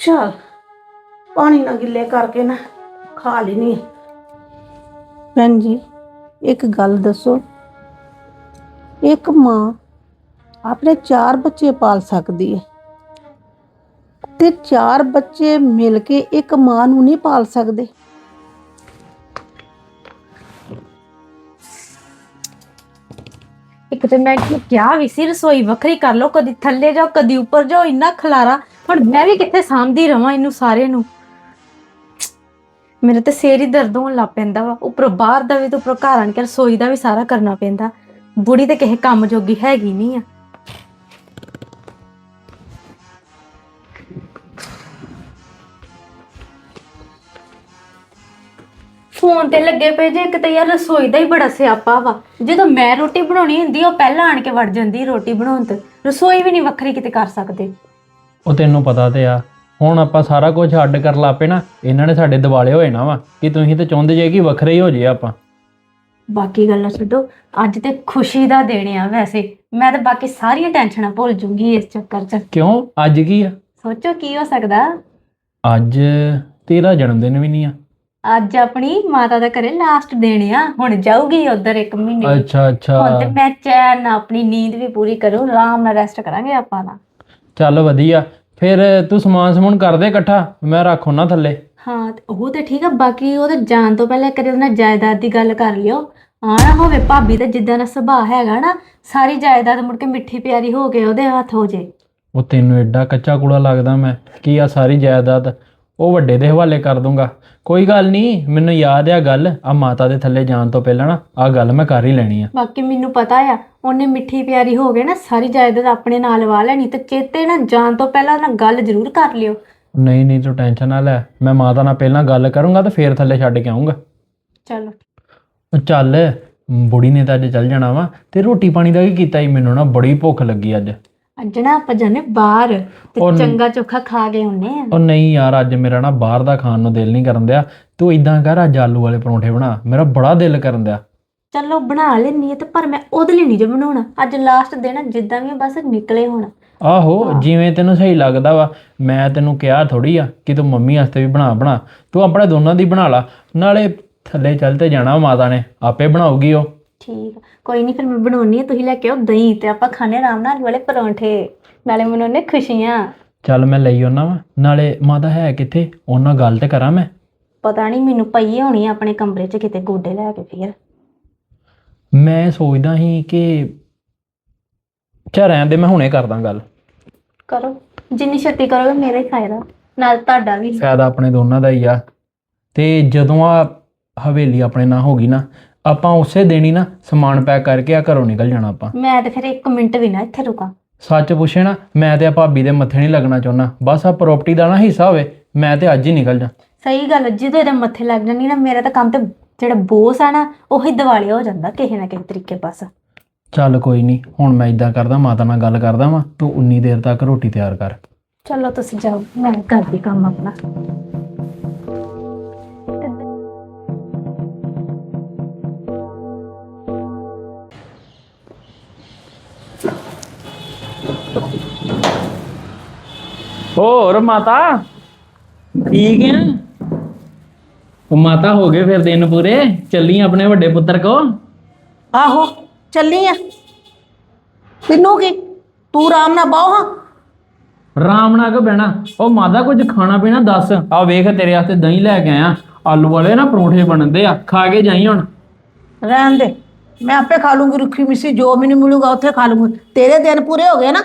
ਚਲ ਪਾਣੀ ਨਾਲ ਗਿੱਲੇ ਕਰਕੇ ਨਾ ਖਾ ਲੈਣੀ ਭੈਣ ਜੀ, ਇੱਕ ਗੱਲ ਦੱਸੋ। ਇੱਕ ਮਾਂ ਆਪਣੇ ਚਾਰ ਬੱਚੇ ਪਾਲ ਸਕਦੀ ਹੈ ਤੇ ਚਾਰ ਬੱਚੇ ਮਿਲ ਕੇ ਇੱਕ ਮਾਂ ਨੂੰ ਨਹੀਂ ਪਾਲ ਸਕਦੇ? ਇੱਕ ਤੇ ਮੈਂ ਕਿਹਾ ਵੀ ਸੀ, ਰਸੋਈ ਵੱਖਰੀ ਕਰ ਲਓ, ਕਦੀ ਥੱਲੇ ਜਾਓ, ਕਦੀ ਉੱਪਰ ਜਾਓ, ਇੰਨਾ ਖਲਾਰਾ। ਹੁਣ ਮੈਂ ਵੀ ਕਿੱਥੇ ਸਾਂਭਦੀ ਰਵਾਂ ਇਹਨੂੰ ਸਾਰੇ ਨੂੰ? ਮੇਰੇ ਤੇ ਸਿਰ ਹੀ ਦਰਦ ਹੋਣ ਲੱਗ ਪੈਂਦਾ ਵਾ। ਉੱਪਰੋਂ ਬਾਹਰ ਦਾ ਵੀ ਤੇ ਉੱਪਰੋਂ ਘਰ ਆਣ ਕੇ ਰਸੋਈ ਦਾ ਵੀ ਸਾਰਾ ਕਰਨਾ ਪੈਂਦਾ। ਬੁੜੀ ਤੇ ਕਿਸੇ ਕੰਮ ਜੋਗੀ ਹੈਗੀ ਨਹੀਂ ਆ। ਫੋਨ ਤੇ ਲੱਗੇ ਪਏ ਜੇ, ਇੱਕ ਤਾਂ ਯਾਰ ਰਸੋਈ ਦਾ ਹੀ ਬੜਾ ਸਿਆਪਾ ਵਾ। ਜਦੋਂ ਮੈਂ ਰੋਟੀ ਬਣਾਉਣੀ ਹੁੰਦੀ, ਉਹ ਪਹਿਲਾਂ ਆਣ ਕੇ ਵੜ ਜਾਂਦੀ ਰੋਟੀ ਬਣਾਉਣ ਤੇ। ਰਸੋਈ ਵੀ ਨਹੀਂ ਵੱਖਰੀ ਕਿਤੇ ਕਰ ਸਕਦੇ। ਉਹ ਤੈਨੂੰ ਪਤਾ ਤੇ ਆ। ਹੁਣ ਆਪਾਂ ਸਾਰਾ ਕੁਝ ਅੱਡ ਕਰ ਲਾਪੇ ਨਾ ਇਹਨਾਂ ਨੇ ਸਾਡੇ ਦਿਵਾਲੇ ਹੋਏ ਨਾ ਵਾ। ਕਿ ਤੁਸੀਂ ਤੇ ਚਾਹੁੰਦੇ ਜੇ ਕਿ ਵੱਖਰੇ ਹੀ ਹੋ ਜੇ ਆਪਾਂ। ਬਾਕੀ ਗੱਲਾਂ ਛੱਡੋ ਅੱਜ ਤੇ ਖੁਸ਼ੀ ਦਾ ਦਿਨ ਆ ਵੈਸੇ। ਮੈਂ ਤਾਂ ਬਾਕੀ ਸਾਰੀਆਂ ਟੈਨਸ਼ਨਾਂ ਭੁੱਲ ਜੂੰਗੀ ਇਸ ਚੱਕਰ 'ਚ। ਕਿਉਂ? ਅੱਜ ਕੀ ਆ? ਸੋਚੋ ਕੀ ਹੋ ਸਕਦਾ? ਅੱਜ ਤੇਰਾ ਜਨਮ ਦਿਨ ਵੀ ਨਹੀਂ ਆ। ਅੱਜ ਆਪਣੀ ਮਾਤਾ ਦਾ ਘਰੇ ਲਾਸਟ ਦਿਨ ਆ। ਹੁਣ ਜਾਊਗੀ ਉਧਰ ਇੱਕ ਮਹੀਨੇ। ਅੱਛਾ ਅੱਛਾ। ਹੁਣ ਤੇ ਮੈਂ ਚੈਨ ਨਾਲ ਆਪਣੀ ਨੀਂਦ ਵੀ ਪੂਰੀ ਕਰੂੰ ਆਰਾਮ ਨਾਲ ਰੈਸਟ ਕਰਾਂਗੇ ਆਪਾਂ ਨਾ ਚੱਲ ਵਧੀਆ। ਫਿਰ ਤੂੰ ਸਮਾਨ ਸਮੂਨ ਕਰ ਦੇ ਇਕੱਠਾ ਮੈਂ ਰੱਖੋ ਨਾ ਥੱਲੇ। ਹਾਂ ਤੇ ਉਹ ਤੇ ਠੀਕ ਆ ਬਾਕੀ ਉਹਦੇ ਜਾਣ ਤੋਂ ਪਹਿਲਾਂ ਕਦੇ ਉਹਨਾਂ ਜਾਇਦਾਦ ਦੀ ਗੱਲ ਕਰ ਲਿਓ। ਆ ਨਾ ਹੋਵੇ ਭਾਬੀ ਦਾ ਜਿੱਦਾਂ ਦਾ ਸੁਭਾਅ ਹੈਗਾ ਨਾ ਸਾਰੀ ਜਾਇਦਾਦ ਮੁੜ ਕੇ ਮਿੱਠੀ ਪਿਆਰੀ ਹੋ ਕੇ ਉਹਦੇ ਹੱਥ ਹੋ ਜੇ। ਉਹ ਤੈਨੂੰ ਐਡਾ ਕੱਚਾ ਕੂੜਾ ਲੱਗਦਾ ਮੈਂ ਕੀ ਆ ਸਾਰੀ ਜਾਇਦਾਦ? ਉਹ ਵੱਡੇ ਦੇ ਹਵਾਲੇ ਕਰ ਦੂੰਗਾ। ਕੋਈ ਗੱਲ ਨਹੀਂ ਮੈਨੂੰ ਯਾਦ ਆ ਗੱਲ ਆ ਮਾਤਾ ਦੇ ਥੱਲੇ ਜਾਣ ਤੋਂ ਪਹਿਲਾਂ ਨਾ ਆ ਗੱਲ ਮੈਂ ਕਰ ਹੀ ਲੈਣੀ ਆ। ਬਾਕੀ ਮੈਨੂੰ ਪਤਾ ਆ ਉਹਨੇ ਮਿੱਠੀ ਪਿਆਰੀ ਹੋ ਗਏ ਨਾ ਸਾਰੀ ਜਾਇਦਾਦ ਆਪਣੇ ਨਾਲ ਲਵਾ ਲੈਣੀ ਤੇ ਚੇਤੇ ਨਾ ਜਾਣ ਤੋਂ ਪਹਿਲਾਂ ਨਾ ਗੱਲ ਜ਼ਰੂਰ ਕਰ ਲਿਓ। ਨਹੀਂ ਨਹੀਂ ਤੂੰ ਟੈਨਸ਼ਨ ਨਾ ਲੈ ਮੈਂ ਮਾਤਾ ਨਾਲ ਪਹਿਲਾਂ ਗੱਲ ਕਰੂੰਗਾ ਤੇ ਫੇਰ ਥੱਲੇ ਛੱਡ ਕੇ ਆਉਂਗਾ ਚਲੋ। ਉਹ ਚੱਲ ਬੁੜੀ ਨੇ ਤਾਂ ਅੱਜ ਚੱਲ ਜਾਣਾ ਵਾ ਤੇ ਰੋਟੀ ਪਾਣੀ ਦਾ ਕੀ ਕੀਤਾ ਈ ਮੈਨੂੰ ਨਾ ਬੜੀ ਭੁੱਖ ਲੱਗੀ ਅੱਜ। ਅੱਜ ਨਾ ਆਪਾਂ ਜਾਣੇ ਬਾਹਰ ਤੇ ਉਹ ਚੰਗਾ ਚੋਖਾ ਖਾ ਕੇ ਹੁੰਨੇ ਆ। ਉਹ ਨਹੀਂ ਯਾਰ ਅੱਜ ਮੇਰਾ ਨਾ ਬਾਹਰ ਦਾ ਖਾਣ ਨੂੰ ਦਿਲ ਨਹੀਂ ਕਰਨ ਦਿਆ। ਤੂੰ ਇਦਾਂ ਕਰ ਅੱਜ ਆਲੂ ਵਾਲੇ ਪਰੌਂਠੇ ਬਣਾ। ਮੇਰਾ ਬੜਾ ਦਿਲ ਕਰਨ ਦਿਆ। ਚਲੋ ਬਣਾ ਲੈਣੀ ਤੇ ਪਰ ਮੈਂ ਉਹਦੇ ਲਈ ਨਹੀਂ ਜੇ ਬਣਾਉਣਾ। ਅੱਜ ਲਾਸਟ ਦਿਨ ਆ, ਜਿੱਦਾਂ ਵੀ ਆ, ਬਸ ਨਿਕਲੇ ਹੁਣ। ਆਹੋ ਜਿਵੇਂ ਤੈਨੂੰ ਸਹੀ ਲੱਗਦਾ ਵਾ। ਮੈਂ ਤੈਨੂੰ ਕਿਹਾ ਥੋੜੀ ਆ ਕਿ ਤੂੰ ਮੰਮੀ ਵਾਸਤੇ ਵੀ ਬਣਾ ਬਣਾ। ਤੂੰ ਆਪਣੇ ਦੋਨਾਂ ਦੀ ਬਣਾ ਲਾ। ਨਾਲੇ ਥੱਲੇ ਚੱਲ ਤੇ ਜਾਣਾ ਮਾਤਾ ਨੇ। ਆਪੇ ਬਣਾਉਗੀ ਉਹ। ਠੀਕ ਆ। ਕੋਈ ਨਹੀਂ ਫਿਰ ਮੈਂ ਬਣਾਉਣੀ ਆ ਤੁਸੀਂ ਲੈ ਕੇ ਆਓ ਦਹੀਂ ਤੇ ਆਪਾਂ ਖਾਣੇ ਆਰਾਮ ਨਾਲ ਆਲੂ ਵਾਲੇ ਪਰੌਂਠੇ। ਨਾਲੇ ਮਨਾਉਣੇ ਖੁਸ਼ੀਆਂ। ਚੱਲ ਮੈਂ ਲਈ ਆਉਣਾ ਵਾ ਨਾਲੇ ਮਾਤਾ ਹੈ ਕਿੱਥੇ? ਉਹਨਾਂ ਗੱਲ ਤੇ ਕਰਾਂ ਮੈਂ। ਪਤਾ ਨਹੀਂ ਮੈਨੂੰ ਪਈ ਹੋਣੀ ਆ ਆਪਣੇ ਕਮਰੇ 'ਚ ਕਿਤੇ ਗੋਡੇ ਲੈ ਕੇ ਫੇਰ। ਮੈਂ ਸੋਚਦਾ ਸੀ ਕਿ ਚਾ ਰਹਿਣ ਦੇ ਮੈਂ ਹੁਣੇ ਕਰਦਾ ਗੱਲ। ਕਰੋ ਜਿੰਨੀ ਛੇਤੀ ਕਰੋਗੇ ਮੇਰਾ ਹੀ ਫਾਇਦਾ ਨਾਲ ਤੁਹਾਡਾ ਵੀ। ਫਾਇਦਾ ਆਪਣੇ ਦੋਨਾਂ ਦਾ ਹੀ ਆ। ਤੇ ਜਦੋਂ ਆ ਹਵੇਲੀ ਆਪਣੇ ਨਾਲ ਹੋ ਗਈ ਨਾ ਆਪਾਂ ਉਸੇ ਦਿਨ ਹੀ ਨਾ ਸਮਾਨ ਪੈਕ ਕਰਕੇ ਆ ਘਰੋਂ ਨਿਕਲ ਜਾਣਾ ਆਪਾਂ। ਮੈਂ ਤੇ ਫਿਰ 1 ਮਿੰਟ ਵੀ ਨਾ ਇੱਥੇ ਰੁਕਾਂ। ਸੱਚ ਪੁੱਛੇ ਨਾ ਮੈਂ ਤੇ ਆ ਭਾਬੀ ਦੇ ਮੱਥੇ ਨਹੀਂ ਲੱਗਣਾ ਚਾਹੁੰਦਾ। ਬਸ ਆ ਪ੍ਰਾਪਰਟੀ ਦਾ ਨਾ ਹਿੱਸਾ ਹੋਵੇ ਮੈਂ ਤੇ ਅੱਜ ਹੀ ਨਿਕਲ ਜਾ। ਸਹੀ ਗੱਲ ਜਦੋਂ ਇਹਦੇ ਮੱਥੇ ਲੱਗ ਜਾਂਦੀ ਨਾ ਮੇਰਾ ਤਾਂ ਕੰਮ ਤੇ ਜਿਹੜਾ ਬੋਸ ਆ ਨਾ ਉਹੀ ਦਿਵਾਲੇ ਹੋ ਜਾਂਦਾ ਕਿਸੇ ਨਾ ਕਿਸੇ ਤਰੀਕੇ ਬਸ ਚੱਲ ਕੋਈ ਨਹੀਂ ਹੁਣ ਮੈਂ ਇਦਾਂ ਕਰਦਾ ਮਾਤਾ ਨਾਲ ਗੱਲ ਕਰਦਾ ਵਾਂ ਤੂੰ ਉਨੀ ਦੇਰ ਤੱਕ ਰੋਟੀ ਤਿਆਰ ਕਰ। ਚਲੋ ਤੁਸੀਂ ਜਾਓ ਮੈਂ ਕਰਦੀ ਕੰਮ ਆਪਣਾ। ਹੋਰ ਮਾਤਾ? ਠੀਕ ਹੈ ਉਹ ਮਾਤਾ ਹੋ ਗਏ ਫਿਰ ਦਿਨ ਪੂਰੇ। ਚੱਲੀ ਆਪਣੇ ਵੱਡੇ ਪੁੱਤਰ ਕੋ? ਆਹੋ ਚੱਲੀ ਆ। ਤੈਨੂੰ ਕੀ? ਤੂੰ ਆਰਾਮ ਨਾਲ ਬਾਹ ਹਾਂ। ਰਾਮ ਨਾਲ ਕੋ ਬਹਿਣਾ? ਉਹ ਮਾਤਾ ਕੁਝ ਖਾਣਾ ਪੀਣਾ ਦੱਸ। ਆ ਵੇਖ ਤੇਰੇ ਵਾਸਤੇ ਦਹੀਂ ਲੈ ਕੇ ਆਇਆ। ਆਲੂ ਵਾਲੇ ਨਾ ਪਰੌਂਠੇ ਬਣਦੇ ਆ। ਖਾ ਕੇ ਜਾਈ ਹੁਣ। ਰਹਿਣ ਦੇ। ਮੈਂ ਆਪੇ ਖਾ ਲੂੰਗੀ ਰੁੱਖੀ ਮਿੱਸੀ। ਜੋ ਮੈਨੂੰ ਮਿਲੂਗਾ ਉੱਥੇ ਖਾ ਲੂੰਗੀ। ਤੇਰੇ ਦਿਨ ਪੂਰੇ ਹੋ ਗਏ ਨਾ।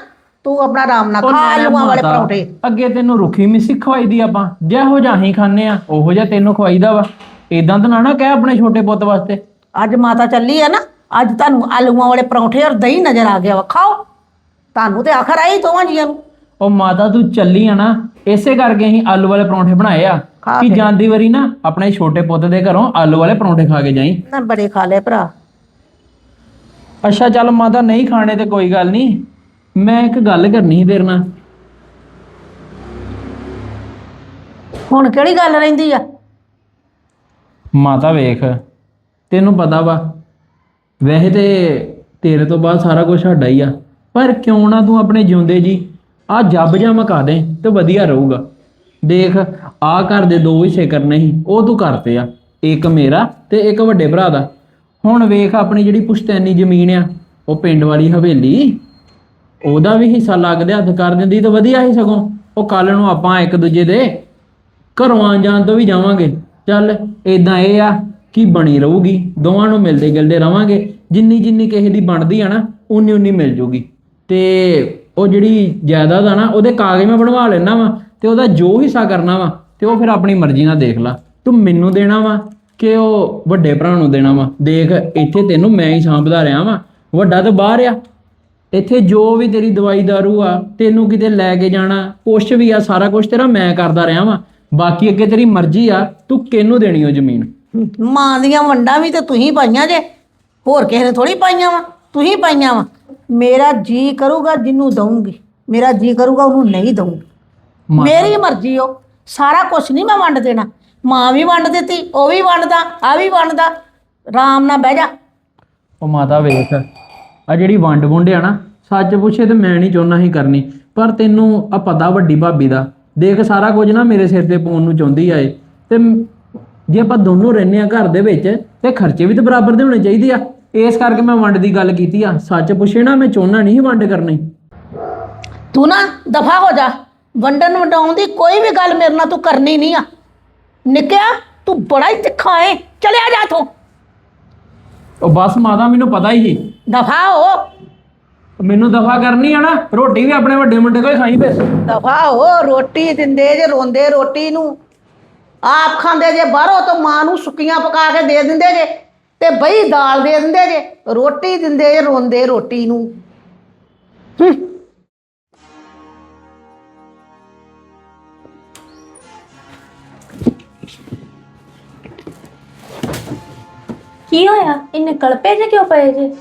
ਤੂੰ ਆਪਣਾ ਆਰਾਮ ਨਾਲ ਉਹ ਖਾ ਲੈ ਆਲੂਆਂ ਵਾਲੇ ਮਾਤਾ, ਪਰੌਂਠੇ। ਅੱਗੇ ਤੈਨੂੰ ਰੁੱਖੀ ਮਿੱਸੀ ਖਵਾਈ ਦੀ ਆਪਾਂ। ਜਿਹੋ ਜਿਹਾ ਹੀ ਖਾਣੇ ਆ ਉਹੋ ਜਿਹਾ ਤੈਨੂੰ ਖਵਾਈਦਾ ਵਾ। ਇਦਾਂ ਤਾਂ ਨਾ ਨਾ ਕਹਿ ਆਪਣੇ ਛੋਟੇ ਪੁੱਤ ਵਾਸਤੇ। ਅੱਜ ਮਾਤਾ ਚੱਲੀ ਆ ਨਾ ਅੱਜ ਤੁਹਾਨੂੰ ਆਲੂਆਂ ਵਾਲੇ ਪਰੌਂਠੇ ਔਰ ਦਹੀਂ ਨਜ਼ਰ ਆ ਗਿਆ ਵਾ। ਖਾਓ। ਤੁਹਾਨੂੰ ਤੇ ਆਖਰ ਆਈ ਦੋਵਾਂ ਜੀਆਂ ਨੂੰ। ਉਹ ਮਾਤਾ ਤੂੰ ਚੱਲੀ ਆ ਨਾ ਇਸੇ ਕਰਕੇ ਅਸੀਂ ਆਲੂ ਵਾਲੇ ਪਰੌਂਠੇ ਬਣਾਏ ਆ। ਖਾ ਕਿ। ਜਾਂਦੀ ਵਾਰੀ ਨਾ ਆਪਣੇ ਛੋਟੇ ਪੁੱਤ ਦੇ ਘਰੋਂ ਆਲੂ ਵਾਲੇ ਪਰੌਂਠੇ ਖਾ ਕੇ ਜਾਈ। ਨਾ ਬੜੇ ਖਾ ਲਏ ਭਰਾ। ਅੱਛਾ ਚੱਲ ਮਾਤਾ ਨਹੀਂ ਖਾਣੇ ਤੇ ਕੋਈ ਗੱਲ ਨਹੀਂ। ਮੈਂ ਇੱਕ ਗੱਲ ਕਰਨੀ ਸੀ ਤੇਰੇ ਨਾਲ। ਹੁਣ ਕਿਹੜੀ ਗੱਲ ਰਹਿੰਦੀ ਆ? ਮਾਤਾ ਵੇਖ ਤੈਨੂੰ ਪਤਾ ਵਾ। ਵੈਸੇ ਤੇ ਤੇਰੇ ਤੋਂ ਬਾਅਦ ਸਾਰਾ ਕੁਝ ਸਾਡਾ ਹੀ ਆ। ਪਰ ਕਿਉਂ ਨਾ ਤੂੰ ਆਪਣੇ ਜਿਉਂਦੇ ਜੀ? ਆ ਜੱਬ ਜਾ ਮਕਾ ਦੇ ਤੇ ਵਧੀਆ ਰਹੂਗਾ। ਦੇਖ ਆ ਘਰ ਦੇ ਦੋ ਹਿੱਸੇ ਕਰਨੇ ਸੀ ਉਹ ਤੂੰ ਕਰਤੇ ਆ। ਇੱਕ ਮੇਰਾ ਤੇ ਇੱਕ ਵੱਡੇ ਭਰਾ ਦਾ। ਹੁਣ ਵੇਖ ਆਪਣੀ ਜਿਹੜੀ ਪੁਸ਼ਤੈਨੀ ਜ਼ਮੀਨ ਆ ਉਹ ਪਿੰਡ ਵਾਲੀ ਹਵੇਲੀ। ਉਹਦਾ ਵੀ ਹਿੱਸਾ ਲੱਗਦੇ ਹੱਥ ਕਰ ਦਿੰਦੀ ਤਾਂ ਵਧੀਆ ਹੀ ਸਗੋਂ। ਉਹ ਕੱਲ ਨੂੰ ਆਪਾਂ ਇੱਕ ਦੂਜੇ ਦੇ ਘਰੋਂ ਆਉਣ ਜਾਣ ਤੋਂ ਵੀ ਜਾਵਾਂਗੇ। ਚੱਲ ਇਦਾਂ ਇਹ ਆ ਕਿ ਬਣੀ ਰਹੂਗੀ। ਦੋਵਾਂ ਨੂੰ ਮਿਲਦੇ ਗਿਲਦੇ ਰਵਾਂਗੇ। ਜਿੰਨੀ ਜਿੰਨੀ ਕਿਸੇ ਦੀ ਬਣਦੀ ਆ ਨਾ, ਉਨੀ ਉਨੀ ਮਿਲ ਜੂਗੀ। ਤੇ ਉਹ ਜਿਹੜੀ ਜਾਇਦਾਦ ਆ ਨਾ, ਉਹਦੇ ਕਾਗਜ਼ ਮੈਂ ਬਣਵਾ ਲੈਣਾ ਵਾ ਤੇ ਉਹਦਾ ਜੋ ਹਿੱਸਾ ਕਰਨਾ ਵਾ ਤੇ ਉਹ ਫਿਰ ਆਪਣੀ ਮਰਜ਼ੀ ਨਾਲ ਦੇਖ ਲਾ। ਤੂੰ ਮੈਨੂੰ ਦੇਣਾ ਵਾ ਕਿ ਉਹ ਵੱਡੇ ਭਰਾ ਨੂੰ ਦੇਣਾ ਵਾ? ਦੇਖ, ਇੱਥੇ ਤੈਨੂੰ ਮੈਂ ਹੀ ਸਾਂਭਦਾ ਰਿਹਾ ਵਾ। ਵੱਡਾ ਤਾਂ ਬਾਹਰ ਆ। ਇੱਥੇ ਜੋ ਵੀ ਤੇਰੀ ਦਵਾਈ ਦਾਰੂ ਆ ਤੈਨੂੰ ਕਿਤੇ ਲੈ ਕੇ ਜਾਣਾ ਕੁਛ ਵੀ ਆ ਸਾਰਾ ਕੁਝ ਤੇਰਾ ਮੈਂ ਕਰਦਾ ਰਿਹਾ ਵਾਂ। ਬਾਕੀ ਅੱਗੇ ਤੇਰੀ ਮਰਜ਼ੀ ਆ ਤੂੰ ਕਿਹਨੂੰ ਦੇਣੀ ਉਹ ਜ਼ਮੀਨ? ਮਾਂ ਦੀਆਂ ਵੰਡਾਂ ਵੀ ਤੇ ਤੁਸੀਂ ਪਾਈਆਂ ਜੇ ਹੋਰ ਕਿਸੇ ਨੇ ਥੋੜੀ ਪਾਈਆਂ ਵਾ ਤੁਸੀਂ ਪਾਈਆਂ ਵਾ। ਮੇਰਾ ਜੀ ਕਰੂਗਾ ਜਿਹਨੂੰ ਦਊਂਗੀ ਮੇਰਾ ਜੀ ਕਰੂਗਾ ਉਹਨੂੰ ਨਹੀਂ ਦਊਂਗੀ। ਮੇਰੀ ਮਰਜ਼ੀ ਉਹ ਸਾਰਾ ਕੁਝ ਨਹੀਂ ਮੈਂ ਵੰਡ ਦੇਣਾ। ਮਾਂ ਵੀ ਵੰਡ ਦਿੱਤੀ ਉਹ ਵੀ ਵੰਡਦਾ ਆ ਵੀ ਵੰਡਦਾ। ਆਰਾਮ ਨਾਲ ਬਹਿ ਜਾ। ਉਹ ਮਾਤਾ ਵੇਖ। ਆ ਜਿਹੜੀ ਵੰਡ ਵੁੰਡ ਆ ਨਾ, ਸੱਚ ਪੁੱਛੇ ਤੇ ਮੈਂ ਨਹੀਂ ਚਾਹੁੰਦਾ ਸੀ ਕਰਨੀ, ਪਰ ਤੈਨੂੰ ਆ ਪਤਾ ਵੱਡੀ ਭਾਬੀ ਦਾ, ਦੇਖ ਸਾਰਾ ਕੁਝ ਨਾ ਮੇਰੇ ਸਿਰ ਤੇ ਪਾਉਣ ਨੂੰ ਚਾਹੁੰਦੀ ਆ ਤੇ ਜੇ ਆਪਾਂ ਦੋਨੋਂ ਰਹਿੰਦੇ ਆ ਘਰ ਦੇ ਵਿੱਚ, ਤੇ ਖਰਚੇ ਵੀ ਤਾਂ ਬਰਾਬਰ ਦੇ ਹੋਣੇ ਚਾਹੀਦੇ ਆ। ਇਸ ਕਰਕੇ ਮੈਂ ਵੰਡ ਦੀ ਗੱਲ ਕੀਤੀ ਆ। ਸੱਚ ਪੁੱਛੇ ਨਾ, ਮੈਂ ਚਾਹੁੰਦਾ ਨਹੀਂ ਵੰਡ ਕਰਨੀ। ਤੂੰ ਨਾ ਦਫਾ ਹੋ ਜਾ। ਵੰਡਣ ਵੰਡਾਉਣ ਦੀ ਕੋਈ ਵੀ ਗੱਲ ਮੇਰੇ ਨਾਲ ਤੂੰ ਕਰਨੀ ਨਹੀਂ ਆ। ਨਿਕਿਆ, ਤੂੰ ਬੜਾ ਹੀ ਤਿੱਖਾ ਏ ਚਲਿਆ ਜਾ ਤੂੰ ਉਹ ਬਸ ਮਾਤਾ ਮੈਨੂੰ ਪਤਾ ਹੀ ਸੀ। ਦਫਾ ਹੋ। ਮੈਨੂੰ ਦਫਾ ਕਰਨੀ ਆ ਨਾ ਰੋਟੀ ਵੀ ਆਪਣੇ ਵੱਡੇ ਮੁੰਡੇ ਕੋਲ ਹੀ ਖਾਈ ਫਿਰ। ਦਫਾ ਹੋ ਰੋਟੀ ਦਿੰਦੇ ਜੇ ਰੋਂਦੇ ਰੋਟੀ ਨੂੰ। ਆਪ ਖਾਂਦੇ ਜੇ ਬਾਹਰੋਂ ਤੋਂ ਮਾਂ ਨੂੰ ਸੁੱਕੀਆਂ ਪਕਾ ਕੇ ਦੇ ਦਿੰਦੇ ਜੇ ਤੇ ਬਈ ਦਾਲ ਦੇ ਦਿੰਦੇ ਜੇ। ਰੋਟੀ ਦਿੰਦੇ ਜੇ ਰੋਂਦੇ ਰੋਟੀ ਨੂੰ। ਕੀ ਹੋਇਆ? ਇੰਨੇ ਕਲਪੇ ਜੇ ਕਿਉਂ ਪਏ ਜੇ?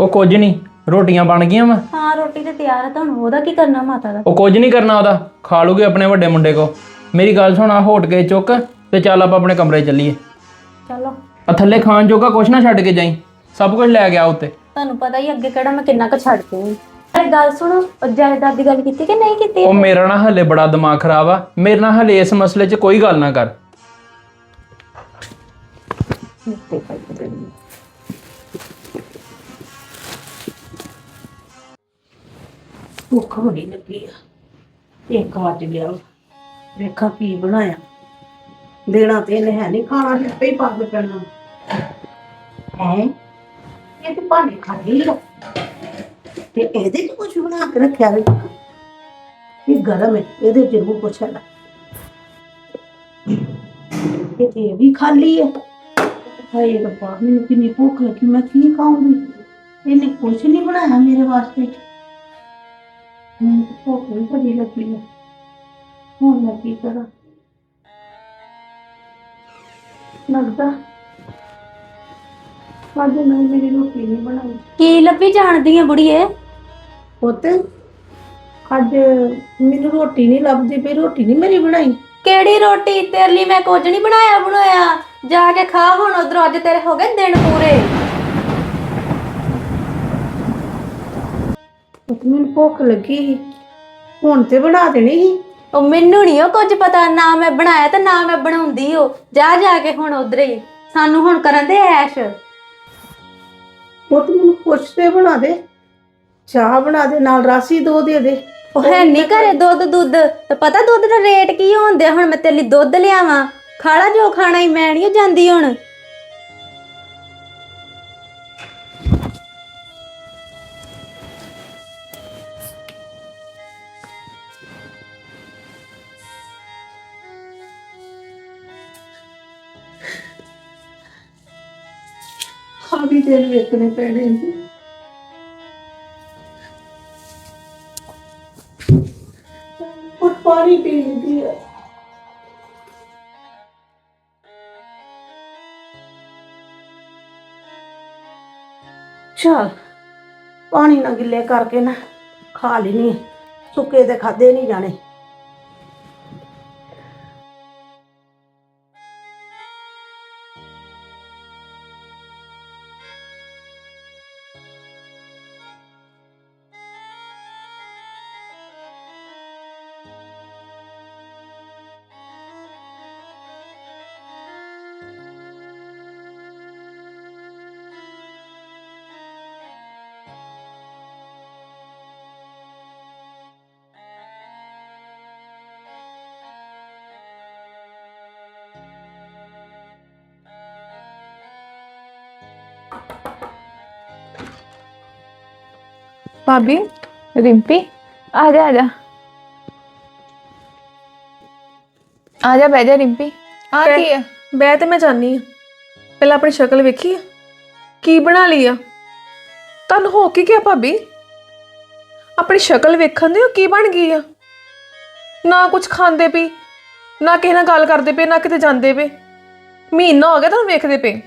ਉਹ ਕੁਝ ਨਹੀਂ ਰੋਟੀਆਂ ਬਣ ਗਈਆਂ ਵਾ। ਹਾਂ ਰੋਟੀ ਤੇ ਤਿਆਰ ਹੈ ਤੁਹਾਨੂੰ ਉਹਦਾ ਕੀ ਕਰਨਾ ਮਾਤਾ ਦਾ? ਉਹ ਕੁਝ ਨਹੀਂ ਕਰਨਾ ਉਹਦਾ ਖਾ ਲੂਗੇ ਆਪਣੇ ਵੱਡੇ ਮੁੰਡੇ ਕੋ। ਮੇਰੀ ਗੱਲ ਸੁਣ ਆ ਹੋਟ ਕੇ ਚੁੱਕ ਤੇ ਚੱਲ ਆਪਾਂ ਆਪਣੇ ਕਮਰੇ ਚੱਲੀਏ। ਚਲੋ। ਆ ਥੱਲੇ ਖਾਣ ਜੋਗਾ ਕੁਛ ਨਾ ਛੱਡ ਕੇ ਜਾਈ ਸਭ ਕੁਝ ਲੈ ਗਿਆ ਉੱਤੇ। ਤੁਹਾਨੂੰ ਪਤਾ ਹੀ ਅੱਗੇ ਕਿਹੜਾ ਮੈਂ ਕਿੰਨਾ ਕੁ ਛੱਡ ਦੂੰਗੀ ਅਰੇ ਗੱਲ ਸੁਣੋ ਉਹ ਜਾਇਦਾਦ ਦੀ ਗੱਲ ਕੀਤੀ ਕਿ ਨਹੀਂ ਕੀਤੀ? ਉਹ ਮੇਰਾ ਨਾ ਹਲੇ ਬੜਾ ਦਿਮਾਗ ਖਰਾਬ ਆ। ਮੇਰੇ ਨਾਲ ਹਲੇ ਇਸ ਮਸਲੇ 'ਚ ਕੋਈ ਗੱਲ ਨਾ ਕਰ। ਭੁੱਖ ਬੜੀ ਲੱਗੀ ਆ। ਇੱਕ ਵੱਜ ਗਿਆ ਵੇਖਾਂ ਕੀ ਬਣਾਇਆ। ਦੇਣਾ ਤੇ ਇਹਨੇ ਹੈ ਨਹੀਂ ਖਾਣਾ ਤੇ ਆਪੇ ਹੀ ਪਾ ਹੈ? ਇਹ ਤੇ ਭਾਂਡੇ ਖਾਲੀ ਆ। ਤੇ ਇਹਦੇ ਚ ਕੁਝ ਬਣਾ ਕੇ ਰੱਖਿਆ ਵੀ? ਇਹ ਗਰਮ ਹੈ, ਇਹਦੇ ਚ ਜ਼ਰੂਰ ਕੁਛ ਹੈਗਾ ਤੇ ਇਹ ਵੀ ਖਾਲੀ ਹੈ ਹਾਏ ਰੱਬਾ ਮੈਨੂੰ ਕਿੰਨੀ ਭੁੱਖ ਲੱਗੀ ਮੈਂ ਕੀ ਖਾਊਂਗੀ? ਇਹਨੇ ਕੁਛ ਨਹੀਂ ਬਣਾਇਆ ਮੇਰੇ ਵਾਸਤੇ। ਮੈਨੂੰ ਤਾਂ ਭੁੱਖ ਵੀ ਬੜੀ ਲੱਗੀ ਹੈ ਹੁਣ ਮੈਂ ਕੀ ਕਰਾਂ? ਲੱਗਦਾ ਅੱਜ ਮੈਂ ਮੇਰੀ ਰੋਟੀ ਨਹੀਂ ਬਣਾਈ। ਕੀ ਲੱਭੀ ਜਾਣਦੀ ਆ ਬੁੜੀਏ? ਪੁੱਤ ਅੱਜ ਮੈਨੂੰ ਰੋਟੀ ਨਹੀਂ ਲੱਭਦੀ ਪਈ ਰੋਟੀ ਨਹੀਂ ਮੇਰੀ ਬਣਾਈ। ਕਿਹੜੀ ਰੋਟੀ? ਤੇਰੇ ਲਈ ਮੈਂ ਕੁਝ ਨਹੀਂ ਬਣਾਇਆ ਬਣਾਇਆ। ਜਾ ਕੇ ਖਾ ਹੁਣ ਉਧਰੋਂ ਅੱਜ ਤੇਰੇ ਹੋ ਗਏ ਦਿਨ ਪੂਰੇ। ਪੁੱਤ ਮੈਨੂੰ ਭੁੱਖ ਲੱਗੀ ਸੀ। ਹੁਣ ਤੇ ਬਣਾ ਦੇਣੀ ਸੀ। ਉਹ ਮੈਨੂੰ ਨਹੀਂ ਉਹ ਕੁਝ ਪਤਾ ਨਾ ਮੈਂ ਬਣਾਇਆ ਤੇ ਨਾ ਮੈਂ ਬਣਾਉਂਦੀ ਉਹ। ਜਾ ਜਾ ਕੇ ਹੁਣ ਉਧਰ ਹੀ। ਸਾਨੂੰ ਹੁਣ ਕਰਨ ਦੇ ਐਸ਼। ਪੁੱਤ ਮੈਨੂੰ ਕੁਛ ਤੇ ਬਣਾ ਦੇ। ਚਾਹ ਬਣਾ ਦੇ ਨਾਲ ਰਾਸੀ ਦੋ ਦੇ ਦੇ। ਉਹ ਹੈ ਨਹੀਂ ਘਰੇ ਦੁੱਧ ਦੁੱਧ। ਤੇ ਪਤਾ ਦੁੱਧ ਦਾ ਰੇਟ ਕੀ ਹੁੰਦੇ ਹੁਣ ਮੈਂ ਤੇਰੇ ਲਈ ਦੁੱਧ ਲਿਆਵਾਂ। ਖਾਲਾ ਜੋ ਖਾਣਾ ਹੀ ਮੈਂ ਨਹੀਂ ਜਾਂਦੀ ਹੁਣ। ਆ ਦਿਨ ਵੇਖਣੇ ਪੈਣੇ ਨੇ ਚਲ ਪਾਣੀ ਨਾ ਗਿੱਲੇ ਕਰਕੇ ਨਾ ਖਾ ਲੈਣੀ ਸੁੱਕੇ ਤੇ ਖਾਦੇ ਨਹੀਂ ਜਾਣੇ। ਭਾਬੀ ਰਿੰਪੀ। ਆ ਜਾ ਆ ਜਾ। ਆ ਜਾ ਬਹਿ ਜਾ ਰਿੰਪੀ। ਆ ਕੀ ਹੈ ਬੈ ਤੇ ਮੈਂ ਜਾਣੀ ਆ। ਪਹਿਲਾਂ ਆਪਣੀ ਸ਼ਕਲ ਵੇਖੀ ਆ। ਕੀ ਬਣਾ ਲਈ ਆ? ਤੁਹਾਨੂੰ ਹੋ ਕੀ ਗਿਆ ਭਾਬੀ? ਆਪਣੀ ਸ਼ਕਲ ਵੇਖਣ ਦੇ ਕੀ ਬਣ ਗਈ ਆ? ਨਾ ਕੁਝ ਖਾਂਦੇ ਪਈ ਨਾ ਕਿਸੇ ਨਾਲ ਗੱਲ ਕਰਦੇ ਪਏ ਨਾ ਕਿਤੇ ਜਾਂਦੇ ਪਏ। ਮਹੀਨਾ ਹੋ ਗਿਆ ਤੁਹਾਨੂੰ ਵੇਖਦੇ ਪਏ।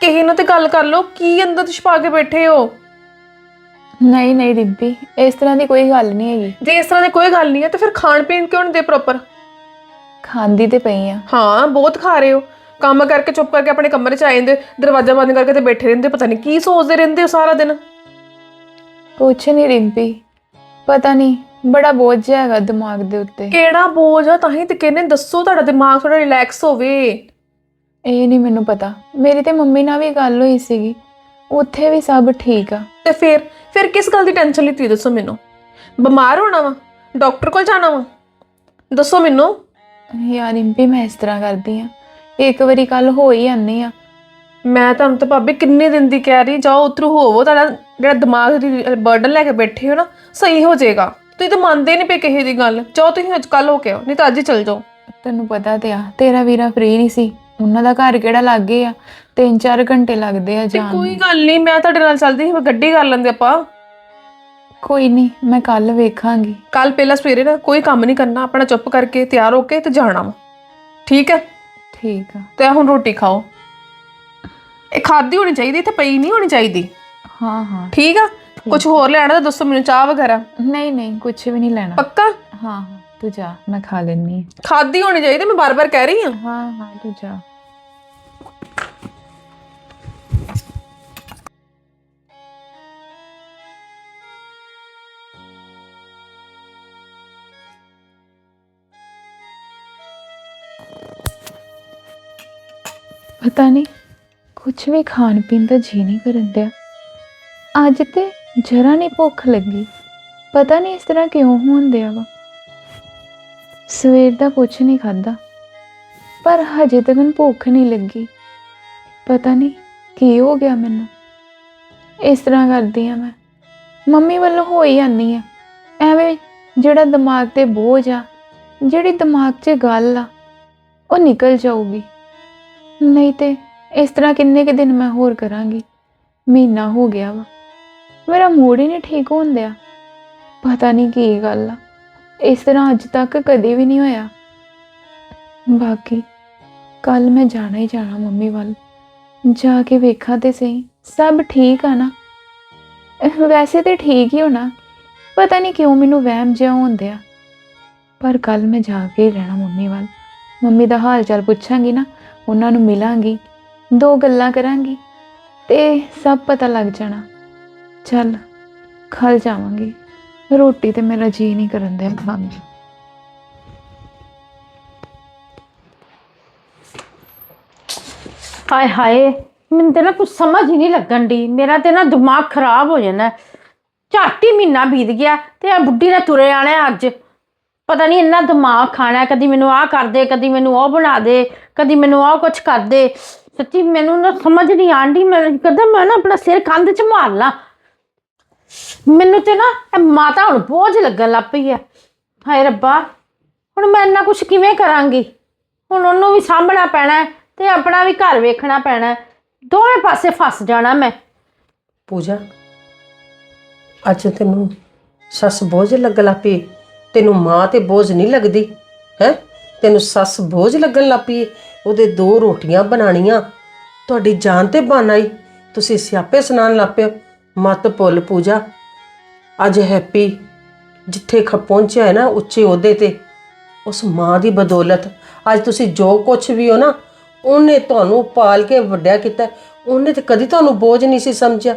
ਕਿਸੇ ਨਾਲ ਤੇ ਗੱਲ ਕਰ ਲਓ ਕੀ ਅੰਦਰ ਤੁਸੀਂ ਪਾ ਕੇ ਬੈਠੇ ਹੋ? ਨਹੀਂ ਨਹੀਂ ਰਿੰਪੀ ਇਸ ਤਰ੍ਹਾਂ ਦੀ ਕੋਈ ਗੱਲ ਨਹੀਂ ਹੈਗੀ। ਜੇ ਇਸ ਤਰ੍ਹਾਂ ਦੀ ਕੋਈ ਗੱਲ ਨਹੀਂ ਹੈ ਤਾਂ ਫਿਰ ਖਾਣ ਪੀਣ ਕਿਉਂ ਨਹੀਂ ਦੇ ਪ੍ਰੋਪਰ ਖਾਂਦੀ ਤੇ ਪਈ ਆ। ਹਾਂ ਬਹੁਤ ਖਾ ਰਹੇ ਹੋ। ਕੰਮ ਕਰਕੇ ਚੁੱਪ ਕਰਕੇ ਆਪਣੇ ਕਮਰੇ ਚ ਆ ਜਾਂਦੇ ਦਰਵਾਜ਼ਾ ਬੰਦ ਕਰਕੇ ਤੇ ਬੈਠੇ ਰਹਿੰਦੇ ਪਤਾ ਨਹੀਂ ਕੀ ਸੋਚਦੇ ਰਹਿੰਦੇ ਹੋ ਸਾਰਾ ਦਿਨ। ਕੁਛ ਨਹੀਂ ਰਿੰਪੀ ਪਤਾ ਨਹੀਂ ਬੜਾ ਬੋਝ ਜਿਹਾ ਹੈਗਾ ਦਿਮਾਗ ਦੇ ਉੱਤੇ। ਕਿਹੜਾ ਬੋਝ ਆ? ਤਾਂ ਹੀ ਤੇ ਕਹਿੰਦੇ ਦੱਸੋ ਤੁਹਾਡਾ ਦਿਮਾਗ ਥੋੜਾ ਰਿਲੈਕਸ ਹੋਵੇ। ਇਹ ਨਹੀਂ ਮੈਨੂੰ ਪਤਾ। ਮੇਰੀ ਤੇ ਮੰਮੀ ਨਾਲ ਵੀ ਗੱਲ ਹੋਈ ਸੀਗੀ। ਉੱਥੇ ਵੀ ਸਭ ਠੀਕ ਆ। ਤੇ ਫਿਰ ਫਿਰ ਕਿਸ ਗੱਲ ਦੀ ਟੈਨਸ਼ਨ ਲਿੱਤੀ ਦੱਸੋ ਮੈਨੂੰ? ਬਿਮਾਰ ਹੋਣਾ ਵਾ? ਡਾਕਟਰ ਕੋਲ ਜਾਣਾ ਵਾ? ਦੱਸੋ ਮੈਨੂੰ। ਯਾਰ ਰਿੰਪੀ ਮੈਂ ਇਸ ਤਰ੍ਹਾਂ ਕਰਦੀ ਆ। ਇੱਕ ਵਾਰੀ ਕੱਲ ਹੋ ਹੀ ਆਨੀ ਆ। ਮੈਂ ਤੁਹਾਨੂੰ ਤਾਂ ਭਾਬੀ ਕਿੰਨੇ ਦਿਨ ਦੀ ਕਹਿ ਰਹੀ ਜਾਓ ਉਤਰੂ ਹੋਵੋ ਤੁਹਾਡਾ ਜਿਹੜਾ ਦਿਮਾਗ ਦੀ ਬਰਡਨ ਲੈ ਕੇ ਬੈਠੇ ਹੋ ਨਾ ਸਹੀ ਹੋ ਜਾਏਗਾ। ਤੁਸੀਂ ਤਾਂ ਮੰਨਦੇ ਨਹੀਂ ਪਏ ਕਿਸੇ ਦੀ ਗੱਲ। ਜਾਓ ਤੁਸੀਂ ਅੱਜ ਕੱਲ ਹੋ ਕੇ ਆਓ ਨਹੀਂ ਤਾਂ ਅੱਜ ਹੀ ਚਲ ਜਾਓ। ਤੈਨੂੰ ਪਤਾ ਤੇ ਆ ਤੇਰਾ ਵੀਰਾ ਫ੍ਰੀ ਨਹੀਂ ਸੀ। ਉਹਨਾਂ ਦਾ ਘਰ ਕਿਹੜਾ ਲੱਗੇ ਆ? 3-4 ਘੰਟੇ ਲੱਗਦੇ ਆ ਤੇ ਜਾਣ ਕੋਈ ਗੱਲ ਨਹੀਂ ਮੈਂ ਤੁਹਾਡੇ ਨਾਲ ਚੱਲਦੀ ਸੀ ਗੱਡੀ ਕਰ ਲੈਂਦੇ ਆਪਾਂ। ਕੋਈ ਨਹੀਂ ਮੈਂ ਕੱਲ ਵੇਖਾਂਗੀ। ਕੱਲ ਪਹਿਲਾਂ ਸਵੇਰੇ ਨਾ ਕੋਈ ਕੰਮ ਨਹੀਂ ਕਰਨਾ ਆਪਣਾ ਚੁੱਪ ਕਰਕੇ ਤਿਆਰ ਹੋ ਕੇ ਤੇ ਜਾਣਾ ਵਾ। ਠੀਕ ਹੈ? ਠੀਕ ਆ। ਤੇ ਹੁਣ ਰੋਟੀ ਖਾਓ। ਇਹ ਖਾਦੀ ਹੋਣੀ ਚਾਹੀਦੀ ਤੇ ਪਈ ਨਹੀਂ ਹੋਣੀ ਚਾਹੀਦੀ। ਹਾਂ ਹਾਂ। ਠੀਕ ਆ? ਕੁਝ ਹੋਰ ਲੈਣਾ ਤਾਂ ਦੱਸੋ ਮੈਨੂੰ ਚਾਹ ਵਗੈਰਾ। ਨਹੀਂ ਨਹੀਂ ਕੁਝ ਵੀ ਨਹੀਂ ਲੈਣਾ। ਪੱਕਾ? ਹਾਂ ਹਾਂ। ਤੂੰ ਜਾ ਮੈਂ ਖਾ ਲੈਣੀ ਖਾਦੀ ਹੋਣੀ ਚਾਹੀਦੀ ਮੈਂ ਬਾਰ-ਬਾਰ ਕਹਿ ਰਹੀ ਹਾਂ। ਹਾਂ ਹਾਂ ਤੂੰ ਜਾ। ਪਤਾ ਨਹੀਂ ਕੁਝ ਵੀ ਖਾਣ ਪੀਣ ਦਾ ਜੀ ਨਹੀਂ ਕਰਨ ਦਿਆ। ਅੱਜ ਤੇ ਜਰਾ ਨਹੀਂ ਭੁੱਖ ਲੱਗੀ। ਪਤਾ ਨਹੀਂ ਇਸ ਤਰ੍ਹਾਂ ਕਿਉਂ ਹੁੰਦਿਆ ਵਾ। ਸਵੇਰ ਦਾ ਕੁਝ ਨਹੀਂ ਖਾਦਾ ਪਰ ਹਜੇ ਤੱਕ ਭੁੱਖ ਨਹੀਂ ਲੱਗੀ। ਪਤਾ ਨਹੀਂ ਕੀ ਹੋ ਗਿਆ ਮੈਨੂੰ। ਇਸ ਤਰ੍ਹਾਂ ਕਰਦੀ ਆ ਮੈਂ। ਮੰਮੀ ਵੱਲੋਂ ਹੋ ਹੀ ਆਨੀ ਆ। ਐਵੇਂ ਜਿਹੜਾ ਦਿਮਾਗ ਤੇ ਬੋਝ ਆ, ਜਿਹੜੀ ਦਿਮਾਗ 'ਚ ਗੱਲ ਆ, ਉਹ ਨਿਕਲ ਜਾਊਗੀ। ਨਹੀਂ ਤੇ ਇਸ ਤਰ੍ਹਾਂ ਕਿੰਨੇ ਕੁ ਦਿਨ ਮੈਂ ਹੋਰ ਕਰਾਂਗੀ। ਮਹੀਨਾ ਹੋ ਗਿਆ ਵਾ। ਮੇਰਾ ਮੂਡ ਹੀ ਨਹੀਂ ਠੀਕ ਹੁੰਦਿਆ ਪਤਾ ਨਹੀਂ ਕੀ ਗੱਲ ਆ। ਇਸ ਤਰ੍ਹਾਂ ਅੱਜ ਤੱਕ ਕਦੇ ਵੀ ਨਹੀਂ ਹੋਇਆ। ਬਾਕੀ ਕੱਲ ਮੈਂ ਜਾਣਾ ਹੀ ਜਾਣਾ ਮੰਮੀ ਵੱਲ। ਜਾ ਕੇ ਵੇਖਾਂ ਤੇ ਸਹੀ। ਸਭ ਠੀਕ ਆ ਨਾ? ਵੈਸੇ ਤੇ ਠੀਕ ਹੀ ਹੋਣਾ। ਪਤਾ ਨਹੀਂ ਕਿਉਂ ਮੈਨੂੰ ਵਹਿਮ ਜਿਹਾ ਹੁੰਦਿਆ ਪਰ ਕੱਲ ਮੈਂ ਜਾ ਕੇ ਹੀ ਰਹਿਣਾ ਮੰਮੀ ਵੱਲ। ਮੰਮੀ ਦਾ ਹਾਲ ਚਾਲ ਪੁੱਛਾਂਗੀ ਨਾ, ਉਹਨਾਂ ਨੂੰ ਮਿਲਾਂਗੀ, ਦੋ ਗੱਲਾਂ ਕਰਾਂਗੀ ਤੇ ਸਭ ਪਤਾ ਲੱਗ ਜਾਣਾ। ਚੱਲ, ਖਲ ਜਾਵਾਂਗੀ। ਰੋਟੀ ਤੇ ਮੇਰਾ ਜੀ ਨਹੀਂ ਕਰਨ ਦਿਆ ਖਾਣ ਨੂੰ। ਹਾਏ ਹਾਏ, ਮੈਨੂੰ ਤੇ ਨਾ ਕੁਝ ਸਮਝ ਹੀ ਨਹੀਂ ਲੱਗਣ ਦੀ ਮੇਰਾ ਤੇ ਨਾ ਦਿਮਾਗ ਖਰਾਬ ਹੋ ਜਾਣਾ। ਝੱਟ ਹੀ ਮਹੀਨਾ ਬੀਤ ਗਿਆ ਤੇ ਆ ਬੁੱਢੀ ਨੇ ਤੁਰੇ ਆਣਾ ਅੱਜ। ਪਤਾ ਨਹੀਂ ਇੰਨਾ ਦਿਮਾਗ ਖਾਣਾ, ਕਦੀ ਮੈਨੂੰ ਆਹ ਕਰ ਦੇ, ਕਦੀ ਮੈਨੂੰ ਉਹ ਬਣਾ ਦੇ, ਕਦੀ ਮੈਨੂੰ ਆਹ ਕੁਝ ਕਰ ਦੇ। ਸੱਚੀ ਮੈਨੂੰ ਨਾ ਸਮਝ ਨਹੀਂ ਆਂਦੀ ਮੈਂ ਕਦਾਂ ਮੈਂ ਨਾ ਆਪਣਾ ਸਿਰ ਕੰਧ 'ਚ ਮਾਰ ਲਾਂ। ਮੈਨੂੰ ਤੇ ਨਾ ਇਹ ਮਾਤਾ ਹੁਣ ਬੋਝ ਲੱਗਣ ਲੱਗ ਪਈ ਹੈ ਹਾਏ ਰੱਬਾ, ਹੁਣ ਮੈਂ ਇੰਨਾ ਕੁਝ ਕਿਵੇਂ ਕਰਾਂਗੀ? ਹੁਣ ਉਹਨੂੰ ਵੀ ਸਾਂਭਣਾ ਪੈਣਾ ਹੈ ਤੇ ਆਪਣਾ ਵੀ ਘਰ ਵੇਖਣਾ ਪੈਣਾ ਹੈ। ਦੋਵੇਂ ਪਾਸੇ ਫਸ ਜਾਣਾ ਮੈਂ। ਪੂਜਾ, ਅੱਜ ਤੈਨੂੰ ਸੱਸ ਬੋਝ ਲੱਗਣ ਲੱਗ ਪਈ। ਤੈਨੂੰ ਮਾਂ ਤੇ ਬੋਝ ਨਹੀਂ ਲੱਗਦੀ, ਹੈ? ਤੈਨੂੰ ਸੱਸ ਬੋਝ ਲੱਗਣ ਲੱਗ ਪਈ ਉਹਦੇ ਦੋ ਰੋਟੀਆਂ ਬਣਾਣੀਆਂ ਤੁਹਾਡੀ ਜਾਨ ਤੇ ਬਣ ਆਈ ਤੁਸੀਂ ਸਿਆਪੇ ਸੁਣਾਉਣ ਲੱਗ ਪਏ ਹੋ। ਮਤ ਭੁੱਲ ਪੂਜਾ। ਅੱਜ ਹੈਪੀ ਜਿੱਥੇ ਖ ਪਹੁੰਚਿਆ ਹੈ ਨਾ ਉੱਚੇ ਅਹੁਦੇ ਤੇ, ਉਸ ਮਾਂ ਦੀ ਬਦੌਲਤ। ਅੱਜ ਤੁਸੀਂ ਜੋ ਕੁਝ ਵੀ ਹੋ ਨਾ, ਉਹਨੇ ਤੁਹਾਨੂੰ ਪਾਲ ਕੇ ਵੱਡਿਆ ਕੀਤਾ। ਉਹਨੇ ਤੇ ਕਦੀ ਤੁਹਾਨੂੰ ਬੋਝ ਨਹੀਂ ਸੀ ਸਮਝਿਆ।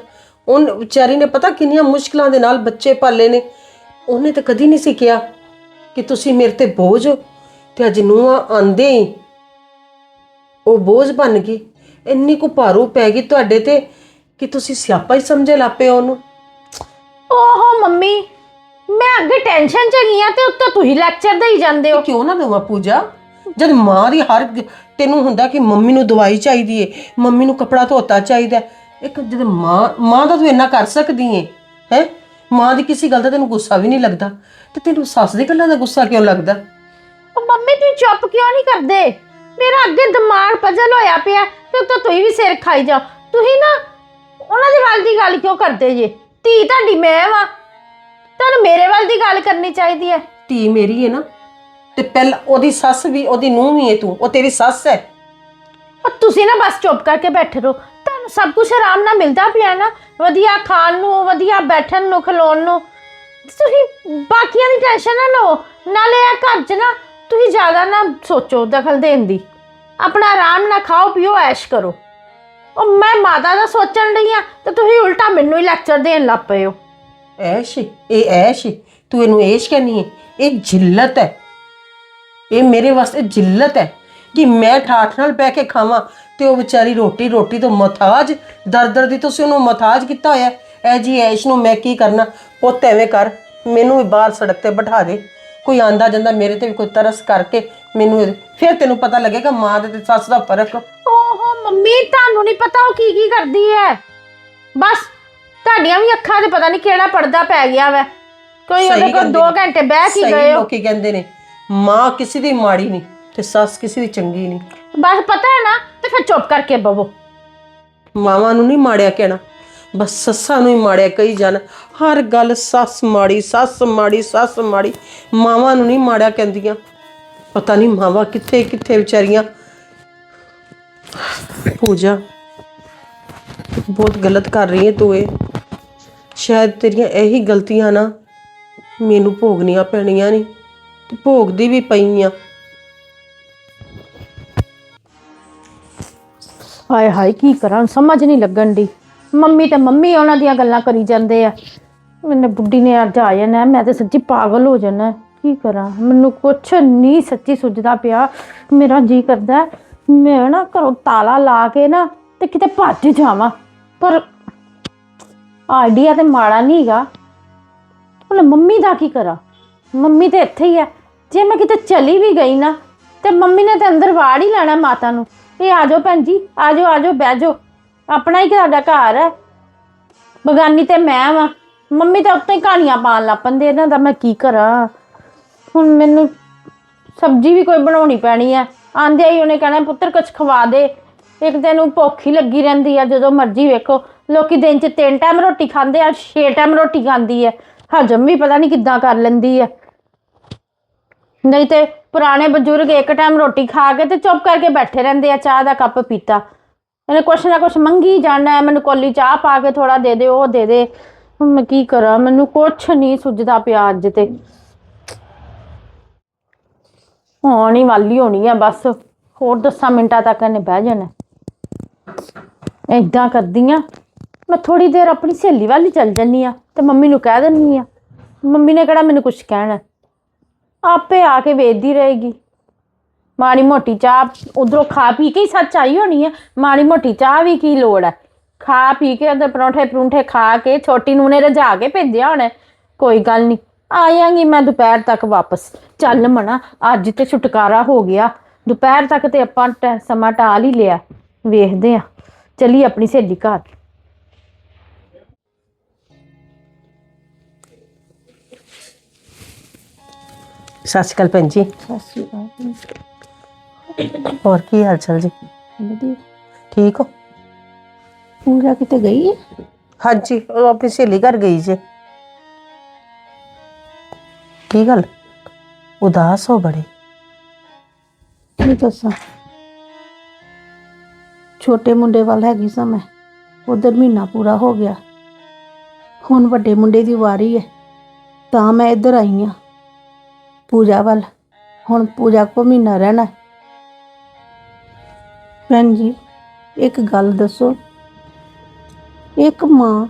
ਉਹਨ ਵਿਚਾਰੀ ਨੇ ਪਤਾ ਕਿੰਨੀਆਂ ਮੁਸ਼ਕਲਾਂ ਦੇ ਨਾਲ ਬੱਚੇ ਪਾਲੇ ਨੇ। ਉਹਨੇ ਤਾਂ ਕਦੀ ਨਹੀਂ ਸੀ ਕਿਹਾ ਕਿ ਤੁਸੀਂ ਮੇਰੇ ਤੇ ਬੋਝ ਹੋ। ਤੇ ਅੱਜ ਨੂੰਹਾਂ ਆਂਦੇ ਹੀ ਉਹ ਬੋਝ ਬਣ ਗਈ। ਇੰਨੀ ਕੁ ਭਾਰੂ ਪੈ ਗਈ ਤੁਹਾਡੇ ਤੇ। ਕਿ ਤੁਸੀਂ ਸਿਆਪਾ ਹੀ ਸਮਝੇ ਲਾਪੇ ਉਹਨੂੰ? ਓਹੋ ਮੰਮੀ ਮੈਂ ਅੱਗੇ ਟੈਨਸ਼ਨ 'ਚ ਗਈ ਆ ਤੇ ਉੱਤੋਂ ਤੁਸੀਂ ਲੈਕਚਰ ਦੇਈ ਜਾਂਦੇ ਹੋ। ਕਿਉਂ ਨਾ ਦੇਵਾਂ ਪੂਜਾ? ਜਦ ਮਾਂ ਦੀ ਹਰ ਤੈਨੂੰ ਹੁੰਦਾ ਕਿ ਮੰਮੀ ਨੂੰ ਦਵਾਈ ਚਾਹੀਦੀ ਏ ਮੰਮੀ ਨੂੰ ਕਪੜਾ ਧੋਤਾ ਚਾਹੀਦਾ ਹੈ। ਇੱਕ ਜਦ ਮਾਂ ਮਾਂ ਦਾ ਤੂੰ ਇੰਨਾ ਕਰ ਸਕਦੀ ਏ ਹੈ? ਮਾਂ ਦੀ ਕਿਸੇ ਗੱਲ ਦਾ ਤੈਨੂੰ ਗੁੱਸਾ ਵੀ ਨਹੀਂ ਲੱਗਦਾ। ਤੇ ਤੈਨੂੰ ਸੱਸ ਦੀ ਗੱਲਾਂ ਦਾ ਗੁੱਸਾ ਕਿਉਂ ਲੱਗਦਾ? ਉਹ ਮੰਮੀ ਤੁਸੀਂ ਚੁੱਪ ਕਿਉਂ ਨਹੀਂ ਕਰਦੇ? ਮੇਰਾ ਅੱਗੇ ਦਿਮਾਗ ਪਜਲ ਹੋਇਆ ਪਿਆ ਤੇ ਤਾਂ ਤੁਸੀਂ ਵੀ ਸਿਰ ਖਾਈ ਜਾ ਤੁਸੀਂ ਨਾ ਉਹਨਾਂ ਦੇ ਵੱਲ ਦੀ ਗੱਲ ਕਿਉਂ ਕਰਦੇ ਜੇ? ਧੀ ਤੁਹਾਡੀ ਮੈਂ ਵਾ। ਤੁਹਾਨੂੰ ਮੇਰੇ ਵੱਲ ਦੀ ਗੱਲ ਕਰਨੀ ਚਾਹੀਦੀ ਹੈ। ਧੀ ਮੇਰੀ ਹੈ ਨਾ ਤੇ ਪਹਿਲਾਂ ਉਹਦੀ ਸੱਸ ਵੀ ਉਹਦੀ ਨੂੰਹ ਵੀ ਹੈ ਤੂੰ ਉਹ ਤੇਰੀ ਸੱਸ ਹੈ। ਉਹ ਤੁਸੀਂ ਨਾ ਬਸ ਚੁੱਪ ਕਰਕੇ ਬੈਠੇ ਰਹੋ। ਤੁਹਾਨੂੰ ਸਭ ਕੁਝ ਆਰਾਮ ਨਾਲ ਮਿਲਦਾ ਪਿਆ ਨਾ। ਵਧੀਆ ਖਾਣ ਨੂੰ ਵਧੀਆ ਬੈਠਣ ਨੂੰ ਖਲੋਣ ਨੂੰ। ਤੁਸੀਂ ਬਾਕੀਆਂ ਦੀ ਟੈਨਸ਼ਨ ਨਾ ਲਓ। ਨਾਲੇ ਇਹ ਘਰ 'ਚ ਨਾ ਤੁਸੀਂ ਜ਼ਿਆਦਾ ਨਾ ਸੋਚੋ ਦਖਲ ਦੇਣ ਦੀ। ਆਪਣਾ ਆਰਾਮ ਨਾਲ ਖਾਓ ਪੀਓ ਐਸ਼ ਕਰੋ। ਉਹ ਮੈਂ ਮਾਤਾ ਦਾ ਸੋਚਣ ਲਈ ਆ ਤੇ ਤੁਸੀਂ ਉਲਟਾ ਮੈਨੂੰ ਹੀ ਲੈਕਚਰ ਦੇਣ ਲੱਗ ਪਏ ਹੋ। ਐਸ਼ ਇਹ ਐਸ਼ ਤੂੰ ਇਹਨੂੰ ਐਸ਼ ਕਹਿੰਦੀ ਹੈ ਇਹ ਜਿੱਲਤ ਹੈ ਇਹ ਮੇਰੇ ਵਾਸਤੇ ਜਿੱਲਤ ਹੈ ਕਿ ਮੈਂ ਠਾਠ ਨਾਲ ਬਹਿ ਕੇ ਖਾਵਾਂ ਤੇ ਉਹ ਵਿਚਾਰੀ ਰੋਟੀ ਰੋਟੀ ਤੋਂ ਮਥਾਜ ਦਰ ਦਰ ਦੀ ਤੁਸੀਂ ਉਹਨੂੰ ਮਥਾਜ ਕੀਤਾ ਹੋਇਆ ਹੈ। ਇਹ ਜੀ ਐਸ਼ ਨੂੰ ਮੈਂ ਕੀ ਕਰਨਾ, ਪੁੱਤ ਐਵੇਂ ਕਰ, ਮੈਨੂੰ ਵੀ ਬਾਹਰ ਸੜਕ ਤੇ ਬਿਠਾ ਦੇ। ਕੋਈ ਆਂਦਾ ਜਾਂਦਾ ਮੇਰੇ ਤੇ ਵੀ ਕੋਈ ਤਰਸ ਕਰਕੇ ਮੈਨੂੰ ਫਿਰ ਤੈਨੂੰ ਪਤਾ ਲੱਗੇਗਾ ਮਾਂ ਦੇ ਤੇ ਸੱਸ ਦਾ ਫ਼ਰਕ। ਓਹੋ ਮੰਮੀ ਤੁਹਾਨੂੰ ਨਹੀਂ ਪਤਾ ਉਹ ਕੀ ਕੀ ਕਰਦੀ ਹੈ ਬਸ ਤੁਹਾਡੀਆਂ ਵੀ ਅੱਖਾਂ 'ਤੇ ਪਤਾ ਨਹੀਂ ਕਿਹੜਾ ਪਰਦਾ ਪੈ ਗਿਆ ਵੈ। ਕੋਈ ਸਹੀ ਉਹਦੇ ਕੋਲ ਕਹਿੰਦੇ 2 ਨੇ। ਘੰਟੇ ਬਹਿ ਕੇ ਸਹੀ ਗਏ ਹੋ। ਲੋਕੀ ਕਹਿੰਦੇ ਨੇ ਮਾਂ ਕਿਸੇ ਦੀ ਮਾੜੀ ਨਹੀਂ ਤੇ ਸੱਸ ਕਿਸੇ ਦੀ ਚੰਗੀ ਨਹੀਂ ਬਸ ਪਤਾ ਹੈ ਨਾ ਤੇ ਫਿਰ ਚੁੱਪ ਕਰਕੇ ਬਵੋ। ਮਾਵਾਂ ਨੂੰ ਨਹੀਂ ਮਾੜਿਆ ਕਹਿਣਾ ਬਸ ਸੱਸਾਂ ਨੂੰ ਹੀ ਮਾੜਿਆ ਕਹੀ ਜਾਣ। ਹਰ ਗੱਲ ਸੱਸ ਮਾੜੀ ਸੱਸ ਮਾੜੀ ਸੱਸ ਮਾੜੀ ਮਾਵਾਂ ਨੂੰ ਨਹੀਂ ਮਾੜਿਆ ਕਹਿੰਦੀਆਂ। ਪਤਾ ਨਹੀਂ ਮਾਵਾਂ ਕਿੱਥੇ ਕਿੱਥੇ ਵਿਚਾਰੀਆਂ। ਪੂਜਾ, ਬਹੁਤ ਗਲਤ ਕਰ ਰਹੀ ਹੈ ਤੂੰ ਇਹ। ਸ਼ਾਇਦ ਤੇਰੀਆਂ ਇਹੀ ਗਲਤੀਆਂ ਨਾ ਮੈਨੂੰ ਭੋਗਣੀਆਂ ਪੈਣੀਆਂ ਨਹੀਂ ਤੇ ਭੋਗਦੀ ਵੀ ਪਈ ਆ। ਹਾਏ ਹਾਏ, ਕੀ ਕਰਾਂ? ਸਮਝ ਨਹੀਂ ਲੱਗਣ ਦੀ ਮੰਮੀ ਤੇ ਮੰਮੀ ਉਹਨਾਂ ਦੀਆਂ ਗੱਲਾਂ ਕਰੀ ਜਾਂਦੇ ਆ। ਮੈਨੂੰ ਬੁੱਢੀ ਨੇ ਅੱਜ ਆ ਜਾਣਾ, ਮੈਂ ਤੇ ਸੱਚੀ ਪਾਗਲ ਹੋ ਜਾਣਾ। ਕੀ ਕਰਾਂ? ਮੈਨੂੰ ਕੁਛ ਨਹੀਂ ਸੱਚੀ ਸੁੱਝਦਾ ਪਿਆ। ਮੇਰਾ ਜੀ ਕਰਦਾ ਮੈਂ ਨਾ ਘਰੋਂ ਤਾਲਾ ਲਾ ਕੇ ਨਾ ਤੇ ਕਿਤੇ ਭੱਜ ਜਾਵਾਂ। ਪਰ ਆਈਡੀਆ ਤੇ ਮਾੜਾ ਨਹੀਂ ਹੈਗਾ। ਹੁਣ ਮੰਮੀ ਦਾ ਕੀ ਕਰਾਂ? ਮੰਮੀ ਤੇ ਇੱਥੇ ਹੀ ਹੈ। ਜੇ ਮੈਂ ਕਿਤੇ ਚਲੀ ਵੀ ਗਈ ਨਾ, ਤੇ ਮੰਮੀ ਨੇ ਤੇ ਅੰਦਰ ਵਾੜ ਹੀ ਲੈਣਾ ਮਾਤਾ ਨੂੰ। ਇਹ ਆ ਜਾਓ ਭੈਣ ਜੀ, ਆ ਜਾਓ ਆ ਜਾਓ, ਬਹਿ ਜਾਓ। ਆਪਣਾ ਹੀ ਤੁਹਾਡਾ ਘਰ ਹੈ। ਬਗਾਨੀ ਤੇ ਮੈਂ ਵਾਂ। ਮੰਮੀ ਤਾਂ ਉੱਤੇ ਕਹਾਣੀਆਂ ਪਾਉਣ ਲੱਗ ਪੈਂਦੇ, ਇਹਨਾਂ ਦਾ ਮੈਂ ਕੀ ਕਰਾਂ? ਹੁਣ ਮੈਨੂੰ ਸਬਜ਼ੀ ਵੀ ਕੋਈ ਬਣਾਉਣੀ ਪੈਣੀ ਆ। ਆਂਦੇ ਹੀ ਉਹਨੇ ਕਹਿਣਾ, ਪੁੱਤਰ, ਕੁਛ ਖਵਾ ਦੇ। ਇੱਕ ਦਿਨ ਨੂੰ ਭੁੱਖ ਹੀ ਲੱਗੀ ਰਹਿੰਦੀ ਆ, ਜਦੋਂ ਮਰਜ਼ੀ ਵੇਖੋ। ਲੋਕੀ ਦਿਨ 'ਚ ਤਿੰਨ ਟਾਈਮ ਰੋਟੀ ਖਾਂਦੇ ਆ, ਛੇ ਟਾਈਮ ਰੋਟੀ ਖਾਂਦੀ ਹੈ ਹਜਮ ਵੀ ਪਤਾ ਨਹੀਂ ਕਿੱਦਾਂ ਕਰ ਲੈਂਦੀ ਹੈ ਨਹੀਂ ਤੇ ਪੁਰਾਣੇ ਬਜ਼ੁਰਗ ਇੱਕ ਟਾਈਮ ਰੋਟੀ ਖਾ ਕੇ ਤੇ ਚੁੱਪ ਕਰਕੇ ਬੈਠੇ ਰਹਿੰਦੇ ਆ, ਚਾਹ ਦਾ ਕੱਪ ਪੀਤਾ। ਇਹਨੇ ਕੁਛ ਨਾ ਕੁਛ ਮੰਗੀ ਜਾਣਾ ਹੈ, ਮੈਨੂੰ ਕੋਲੀ ਚਾਹ ਪਾ ਕੇ ਥੋੜਾ ਦੇ ਦੇ, ਉਹ ਦੇ ਦੇ। ਹੁਣ ਮੈਂ ਕੀ ਕਰਾਂ? ਮੈਨੂੰ ਕੁਛ ਨਹੀਂ ਸੁੱਝਦਾ ਪਿਆ ਅੱਜ ਤੇ। ਹੋਣ ਹੀ ਵਾਲੀ ਹੋਣੀ ਆ, ਬਸ। ਹੋਰ 10 ਮਿੰਟਾਂ ਤੱਕ ਇਹਨੇ ਬਹਿ ਜਾਣਾ। ਏਦਾਂ ਕਰਦੀ ਆ। ਮੈਂ ਥੋੜੀ ਦੇਰ ਆਪਣੀ ਸਹੇਲੀ ਵੱਲ ਹੀ ਚੱਲ ਜੰਨੀ ਆ ਤੇ ਮੰਮੀ ਨੂੰ ਕਹਿ ਦਿੰਨੀ ਆ, ਮੰਮੀ ਨੇ ਕਿਹੜਾ ਮੈਨੂੰ ਕੁਝ ਕਹਿਣਾ। ਆਪੇ ਆ ਕੇ ਵੇਚਦੀ ਰਹੇਗੀ। ਮਾੜੀ ਮੋਟੀ ਚਾਹ ਉਧਰੋਂ ਖਾ ਪੀ ਕੇ ਹੀ ਸੱਚ ਆਈ ਹੋਣੀ ਹੈ ਮਾੜੀ ਮੋਟੀ ਚਾਹ ਵੀ ਕੀ ਲੋੜ ਹੈ ਖਾ ਪੀ ਕੇ ਉਹਦੇ ਪਰੌਂਠੇ ਪਰੌਂਠੇ ਖਾ ਕੇ ਛੋਟੀ ਨੂੰ ਨੇ ਰਜਾ ਕੇ ਭੇਜਿਆ ਹੋਣਾ। ਕੋਈ ਗੱਲ ਨਹੀਂ ਆਇਆਂਗੀ ਮੈਂ ਦੁਪਹਿਰ ਤੱਕ ਵਾਪਸ। ਚੱਲ ਮਣਾ ਅੱਜ ਤੇ ਛੁਟਕਾਰਾ ਹੋ ਗਿਆ। ਦੁਪਹਿਰ ਤੱਕ ਤੇ ਆਪਾਂ ਟੈ- ਸਮਾਂ ਟਾਲ ਹੀ ਲਿਆ। ਵੇਖਦੇ ਆ। ਚਲੀ ਆਪਣੀ ਸਹੇਲੀ ਘਰ। ਸਤਿ ਸ਼੍ਰੀ ਅਕਾਲ ਭੈਣ ਜੀ। ਸਤਿ ਸ਼੍ਰੀ ਅਕਾਲ ਹੋਰ ਕੀ ਹਾਲ ਚਾਲ ਜੀ? ਵਧੀਆ। ਠੀਕ ਹੋ? ਪੂਜਾ ਕਿਤੇ ਗਈ ਹੈ ਹਾਂਜੀ ਉਹ ਆਪਣੀ ਸਹੇਲੀ ਘਰ ਗਈ ਜੇ। ਕੀ ਗੱਲ? ਉਦਾਸ ਹੋ ਬੜੇ। ਕੀ ਦੱਸਾਂ? ਛੋਟੇ ਮੁੰਡੇ ਵੱਲ ਹੈਗੀ ਸਾਂ ਮੈਂ। ਉਧਰ ਮਹੀਨਾ ਪੂਰਾ ਹੋ ਗਿਆ। ਹੁਣ ਵੱਡੇ ਮੁੰਡੇ ਦੀ ਵਾਰੀ ਹੈ ਤਾਂ ਮੈਂ ਇੱਧਰ ਆਈ ਹਾਂ ਪੂਜਾ ਵੱਲ। ਹੁਣ ਪੂਜਾ ਕੋ ਮਹੀਨਾ ਰਹਿਣਾ ਭੈਣ ਜੀ, ਇੱਕ ਗੱਲ ਦੱਸੋ। ਇੱਕ ਮਾਂ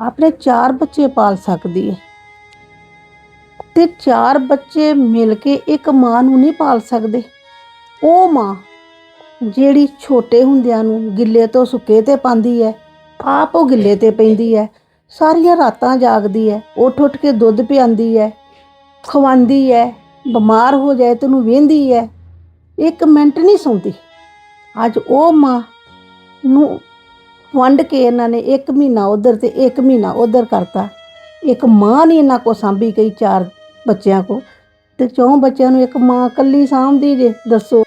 ਆਪਣੇ ਚਾਰ ਬੱਚੇ ਪਾਲ ਸਕਦੀ ਹੈ ਤੇ ਚਾਰ ਬੱਚੇ ਮਿਲ ਕੇ ਇੱਕ ਮਾਂ ਨੂੰ ਨਹੀਂ ਪਾਲ ਸਕਦੇ। ਉਹ ਮਾਂ, ਜਿਹੜੀ ਛੋਟੇ ਹੁੰਦਿਆਂ ਨੂੰ ਗਿੱਲੇ ਤੋਂ ਸੁੱਕੇ ਤੇ ਪਾਉਂਦੀ ਹੈ, ਆਪ ਉਹ ਗਿੱਲੇ ਤੇ ਪੈਂਦੀ ਹੈ, ਸਾਰੀਆਂ ਰਾਤਾਂ ਜਾਗਦੀ ਹੈ, ਉੱਠ ਉੱਠ ਕੇ ਦੁੱਧ ਪਿਆਉਂਦੀ ਹੈ, ਖਵਾਉਂਦੀ ਹੈ, ਬਿਮਾਰ ਹੋ ਜਾਏ ਤੈਨੂੰ ਵੇਂਦੀ ਹੈ, ਇੱਕ ਮਿੰਟ ਨਹੀਂ ਸੌਂਦੀ। ਅੱਜ ਉਹ ਮਾਂ ਨੂੰ ਵੰਡ ਕੇ ਇਹਨਾਂ ਨੇ ਇੱਕ ਮਹੀਨਾ ਉਧਰ ਤੇ ਇੱਕ ਮਹੀਨਾ ਉਧਰ ਕਰਤਾ। ਇੱਕ ਮਾਂ ਨਹੀਂ ਇਹਨਾਂ ਕੋ ਸਾਂਭੀ ਗਈ ਚਾਰ ਬੱਚਿਆਂ ਕੋ ਤੇ ਚੋਂ ਬੱਚਿਆਂ ਨੂੰ ਇੱਕ ਮਾਂ ਇਕੱਲੀ ਸਾਂਭਦੀ ਜੇ? ਦੱਸੋ।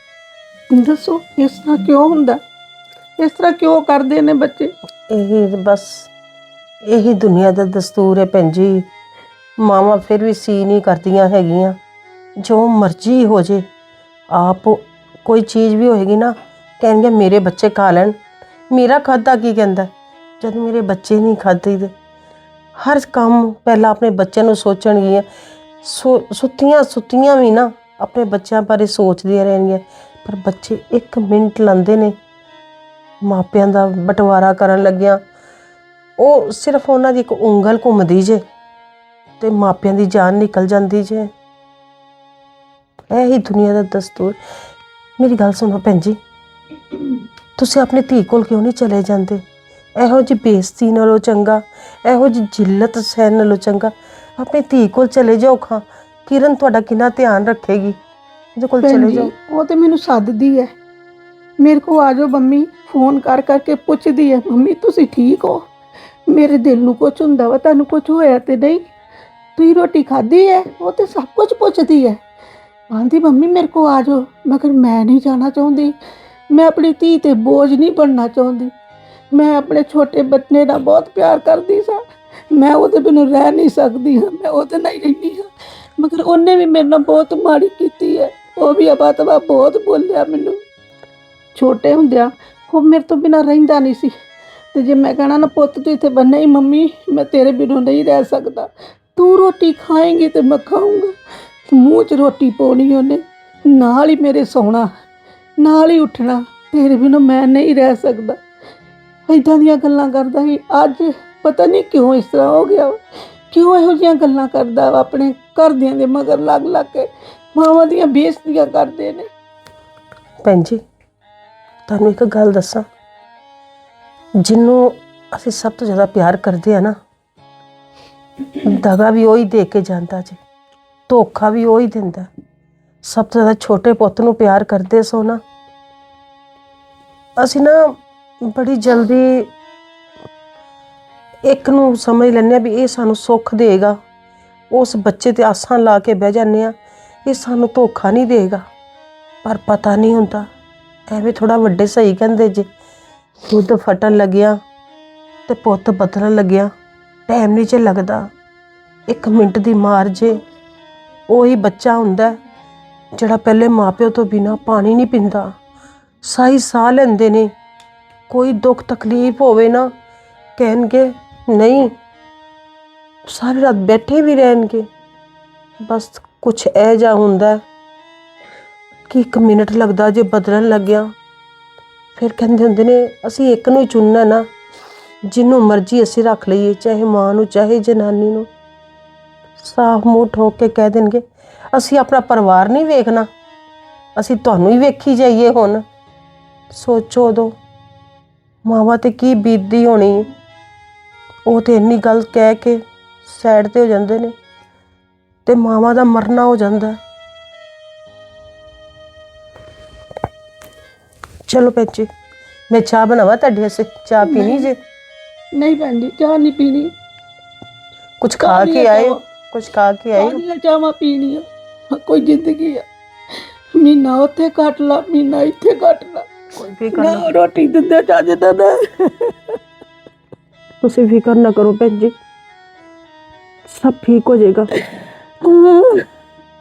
ਦੱਸੋ, ਇਸ ਤਰ੍ਹਾਂ ਕਿਉਂ ਹੁੰਦਾ? ਇਸ ਤਰ੍ਹਾਂ ਕਿਉਂ ਕਰਦੇ ਨੇ ਬੱਚੇ? ਇਹ ਬਸ, ਇਹੀ ਦੁਨੀਆ ਦਾ ਦਸਤੂਰ ਹੈ ਭੈਣ ਜੀ। ਮਾਵਾਂ ਫਿਰ ਵੀ ਸੀ ਨਹੀਂ ਕਰਦੀਆਂ ਹੈਗੀਆਂ। ਜੋ ਮਰਜ਼ੀ ਹੋ ਜੇ, ਆਪ ਕੋਈ ਚੀਜ਼ ਵੀ ਹੋਏਗੀ ਨਾ, ਕਹਿਣਗੇ ਮੇਰੇ ਬੱਚੇ ਖਾ ਲੈਣ। ਮੇਰਾ ਖਾਦਾ ਕੀ ਕਹਿੰਦਾ? ਜਦ ਮੇਰੇ ਬੱਚੇ ਨਹੀਂ ਖਾਦੇ ਤੇ ਹਰ ਕੰਮ ਪਹਿਲਾਂ ਆਪਣੇ ਬੱਚਿਆਂ ਨੂੰ ਸੋਚਣਗੀਆਂ। ਸੋ ਸੁੱਤੀਆਂ ਸੁੱਤੀਆਂ ਵੀ ਨਾ ਆਪਣੇ ਬੱਚਿਆਂ ਬਾਰੇ ਸੋਚਦੀਆਂ ਰਹਿਣਗੀਆਂ, ਪਰ ਬੱਚੇ ਇੱਕ ਮਿੰਟ ਲੰਦੇ ਨੇ। ਮਾਪਿਆਂ ਦਾ ਬਟਵਾਰਾ ਕਰਨ ਲੱਗਿਆ, ਉਹ ਸਿਰਫ ਉਹਨਾਂ ਦੀ ਇੱਕ ਉਂਗਲ ਘੁੰਮਦੀ ਜੇ ਤੇ ਮਾਪਿਆਂ ਦੀ ਜਾਨ ਨਿਕਲ ਜਾਂਦੀ ਜੇ। ਇਹ ਹੀ ਦੁਨੀਆ ਦਾ ਦਸਤੂਰ। ਮੇਰੀ ਗੱਲ ਸੁਣੋ ਭੈਣ ਜੀ, ਤੁਸੀਂ ਆਪਣੀ ਧੀ ਕੋਲ ਕਿਉਂ ਨਹੀਂ ਚਲੇ ਜਾਂਦੇ? ਇਹੋ ਜਿਹੀ ਬੇਇੱਜ਼ਤੀ ਨਾਲੋਂ ਚੰਗਾ, ਇਹੋ ਜਿਹੀ ਜਿੱਲਤ ਸਹਿਣ ਨਾਲੋਂ ਚੰਗਾ ਆਪਣੀ ਧੀ ਕੋਲ ਚਲੇ ਜਾਓ ਖਾਂ ਕਿਰਨ ਤੁਹਾਡਾ ਕਿੰਨਾ ਧਿਆਨ ਰੱਖੇਗੀ ਉਹਦੇ ਕੋਲ ਭੈਣ ਚਲੇ ਜੀ, ਜਾਓ ਉਹ ਤੇ ਮੈਨੂੰ ਸੱਦਦੀ ਹੈ ਮੇਰੇ ਕੋ ਆ ਜਾਓ ਮੰਮੀ ਫੋਨ ਕਰ ਕਰਕੇ ਪੁੱਛਦੀ ਹੈ ਮੰਮੀ ਤੁਸੀਂ ਠੀਕ ਹੋ ਮੇਰੇ ਦਿਲ ਨੂੰ ਕੁਝ ਹੁੰਦਾ ਵਾ ਤੁਹਾਨੂੰ ਕੁਝ ਹੋਇਆ ਤੇ ਨਹੀਂ ਤੁਸੀਂ ਰੋਟੀ ਖਾਧੀ ਹੈ ਉਹ ਤੇ ਸਭ ਕੁਝ ਪੁੱਛਦੀ ਹੈ ਆਂਦੀ ਮੰਮੀ ਮੇਰੇ ਕੋ ਆ ਜਾਓ ਮਗਰ ਮੈਂ ਨਹੀਂ ਜਾਣਾ ਚਾਹੁੰਦੀ ਮੈਂ ਆਪਣੀ ਧੀ ਤੇ ਬੋਝ ਨਹੀਂ ਬਣਨਾ ਚਾਹੁੰਦੀ ਮੈਂ ਆਪਣੇ ਛੋਟੇ ਬੱਚੇ ਨਾਲ ਬਹੁਤ ਪਿਆਰ ਕਰਦੀ ਸਾਂ ਮੈਂ ਉਹਦੇ ਬਿਨਾਂ ਰਹਿ ਨਹੀਂ ਸਕਦੀ ਹਾਂ, ਮੈਂ ਉਹਦੇ ਨਾਲ ਹੀ ਰਹਿੰਦੀ ਹਾਂ। ਮਗਰ ਉਹਨੇ ਵੀ ਮੇਰੇ ਨਾਲ ਬਹੁਤ ਮਾੜੀ ਕੀਤੀ ਹੈ। ਉਹ ਵੀ ਅਬਾ ਤਬਾ ਬਹੁਤ ਬੋਲਿਆ ਮੈਨੂੰ। ਛੋਟੇ ਹੁੰਦਿਆਂ ਉਹ ਮੇਰੇ ਤੋਂ ਬਿਨਾਂ ਰਹਿੰਦਾ ਨਹੀਂ ਸੀ। ਤੇ ਜੇ ਮੈਂ ਕਹਣਾ ਨਾ, ਪੁੱਤ ਤੂੰ ਇੱਥੇ ਬੰਨੇ ਹੀ ਮੰਮੀ, ਮੈਂ ਤੇਰੇ ਬਿਨਾਂ ਨਹੀਂ ਰਹਿ ਸਕਦਾ। ਤੂੰ ਰੋਟੀ ਖਾਏਂਗੀ ਤੇ ਮੈਂ ਖਾਊਂਗਾ। ਮੂੰਹ 'ਚ ਰੋਟੀ ਪਾਉਣੀ ਉਹਨੇ। ਨਾਲ ਹੀ ਮੇਰੇ ਸੌਣਾ, ਨਾਲ ਹੀ ਉੱਠਣਾ। ਤੇਰੇ ਬਿਨਾਂ ਮੈਂ ਨਹੀਂ ਰਹਿ ਸਕਦਾ। ਇਦਾਂ ਦੀਆਂ ਗੱਲਾਂ ਕਰਦਾ ਸੀ। ਅੱਜ ਪਤਾ ਨਹੀਂ ਕਿਉਂ ਇਸ ਤਰ੍ਹਾਂ ਹੋ ਗਿਆ ਵਾ। ਕਿਉਂ ਇਹੋ ਜਿਹੀਆਂ ਗੱਲਾਂ ਕਰਦਾ ਵਾ ਆਪਣੇ ਘਰਦਿਆਂ ਦੇ ਮਗਰ ਲੱਗ ਲੱਗ ਕੇ। ਮਾਵਾਂ ਦੀਆਂ ਬੇਇੱਜ਼ਤੀਆਂ ਕਰਦੇ ਨੇ। ਭੈਣ ਜੀ, ਤੁਹਾਨੂੰ ਇੱਕ ਗੱਲ ਦੱਸਾਂ। ਜਿਹਨੂੰ ਅਸੀਂ ਸਭ ਤੋਂ ਜ਼ਿਆਦਾ ਪਿਆਰ ਕਰਦੇ ਆ ਨਾ, ਦਗਾ ਵੀ ਉਹੀ ਦੇ ਕੇ ਜਾਂਦਾ ਜੀ, ਧੋਖਾ ਵੀ ਉਹੀ ਦਿੰਦਾ। ਸਭ ਤੋਂ ਜ਼ਿਆਦਾ ਛੋਟੇ ਪੁੱਤ ਨੂੰ ਪਿਆਰ ਕਰਦੇ ਸੋ ਨਾ। ਅਸੀਂ ਨਾ ਬੜੀ ਜਲਦੀ ਇੱਕ ਨੂੰ ਸਮਝ ਲੈਂਦੇ ਆ ਵੀ ਇਹ ਸਾਨੂੰ ਸੁੱਖ ਦੇਗਾ। ਉਸ ਬੱਚੇ ਤੇ ਆਸਾਂ ਲਾ ਕੇ ਬਹਿ ਜਾਂਦੇ ਆ। ਇਹ ਸਾਨੂੰ ਧੋਖਾ ਨਹੀਂ ਦੇਗਾ। ਪਰ ਪਤਾ ਨਹੀਂ ਹੁੰਦਾ। ਐਵੇਂ ਥੋੜਾ ਵੱਡੇ ਸਹੀ ਕਹਿੰਦੇ ਜੇ। ਦੁੱਧ ਫਟਣ ਲੱਗਿਆ ਤੇ ਪੁੱਤ ਬਦਲਣ ਲੱਗਿਆ। ਟਾਈਮ ਨਹੀਂ ਚ ਲੱਗਦਾ। ਇੱਕ ਮਿੰਟ ਦੀ ਮਾਰ ਜੇ। ਉਹੀ ਬੱਚਾ ਹੁੰਦਾ ਜਿਹੜਾ ਪਹਿਲੇ ਮਾਪਿਓ ਤੋਂ ਬਿਨਾ ਪਾਣੀ ਨਹੀਂ ਪੀਂਦਾ। ਸਾਈ ਸਾਹ ਲੈਂਦੇ ਨੇ। ਕੋਈ ਦੁੱਖ ਤਕਲੀਫ ਹੋਵੇ ਨਾ, ਕਹਿਣਗੇ ਨਹੀਂ। ਸਾਰੀ ਰਾਤ ਬੈਠੇ ਵੀ ਰਹਿਣਗੇ। ਬਸ ਕੁਝ ਇਹ ਜਾ ਹੁੰਦਾ ਕਿ ਇੱਕ ਮਿੰਟ ਲੱਗਦਾ ਜੇ ਬਦਲਣ ਲੱਗਿਆ। ਫਿਰ ਕਹਿੰਦੇ ਹੁੰਦੇ ਨੇ, ਅਸੀਂ ਇੱਕ ਨੂੰ ਹੀ ਚੁਣਨਾ ਨਾ। ਜਿਹਨੂੰ ਮਰਜ਼ੀ ਅਸੀਂ ਰੱਖ ਲਈਏ, ਚਾਹੇ ਮਾਂ ਨੂੰ, ਚਾਹੇ ਜਨਾਨੀ ਨੂੰ। ਸਾਫ਼ ਮੂੰਹ ਠੋਕ ਕੇ ਕਹਿ ਦੇਣਗੇ, ਅਸੀਂ ਆਪਣਾ ਪਰਿਵਾਰ ਨਹੀਂ ਵੇਖਣਾ। ਅਸੀਂ ਤੁਹਾਨੂੰ ਹੀ ਵੇਖੀ ਜਾਈਏ ਹੁਣ। ਸੋਚੋ ਉਦੋਂ, ਮਾਵਾਂ ਤੇ ਕੀ ਬੀਤਦੀ ਹੋਣੀ। ਉਹ ਤੇ ਇੰਨੀ ਗੱਲ ਕਹਿ ਕੇ ਸਾਈਡ ਤੇ ਹੋ ਜਾਂਦੇ ਨੇ ਤੇ ਮਾਵਾਂ ਦਾ ਮਰਨਾ ਹੋ ਜਾਂਦਾ। ਹੈ। ਚਲੋ ਭੈਣ ਜੀ ਮੈਂ ਚਾਹ ਬਣਾਵਾਂ ਤੁਹਾਡੇ ਵਾਸਤੇ? ਚਾਹ ਪੀਣੀ ਜੇ? ਨਹੀਂ ਭੈਣ ਜੀ ਚਾਹ ਨਹੀਂ ਪੀਣੀ। ਕੁਝ ਖਾ ਕੇ ਆਏ ਚਾਹਾਂ? ਕੁਝ ਖਾ ਕੇ ਆਏ ਹੋ? ਕਾਹਦੀਆਂ ਚਾਹਾਂ ਪੀਣੀਆਂ ਕੋਈ ਜ਼ਿੰਦਗੀ ਆ ਮਹੀਨਾ ਉੱਥੇ ਕੱਟ ਲਾ ਮਹੀਨਾ ਇੱਥੇ ਕੱਟ ਲਾ। ਕੋਈ ਫਿਕਰ ਨਾ ਨਾ ਰੋਟੀ ਦਿੰਦੇ ਚੱਜ ਦਾ ਨਾ ਤੁਸੀਂ ਫਿਕਰ ਨਾ ਕਰੋ ਭੈਣ ਜੀ ਸਭ ਠੀਕ ਹੋ ਜਾਏਗਾ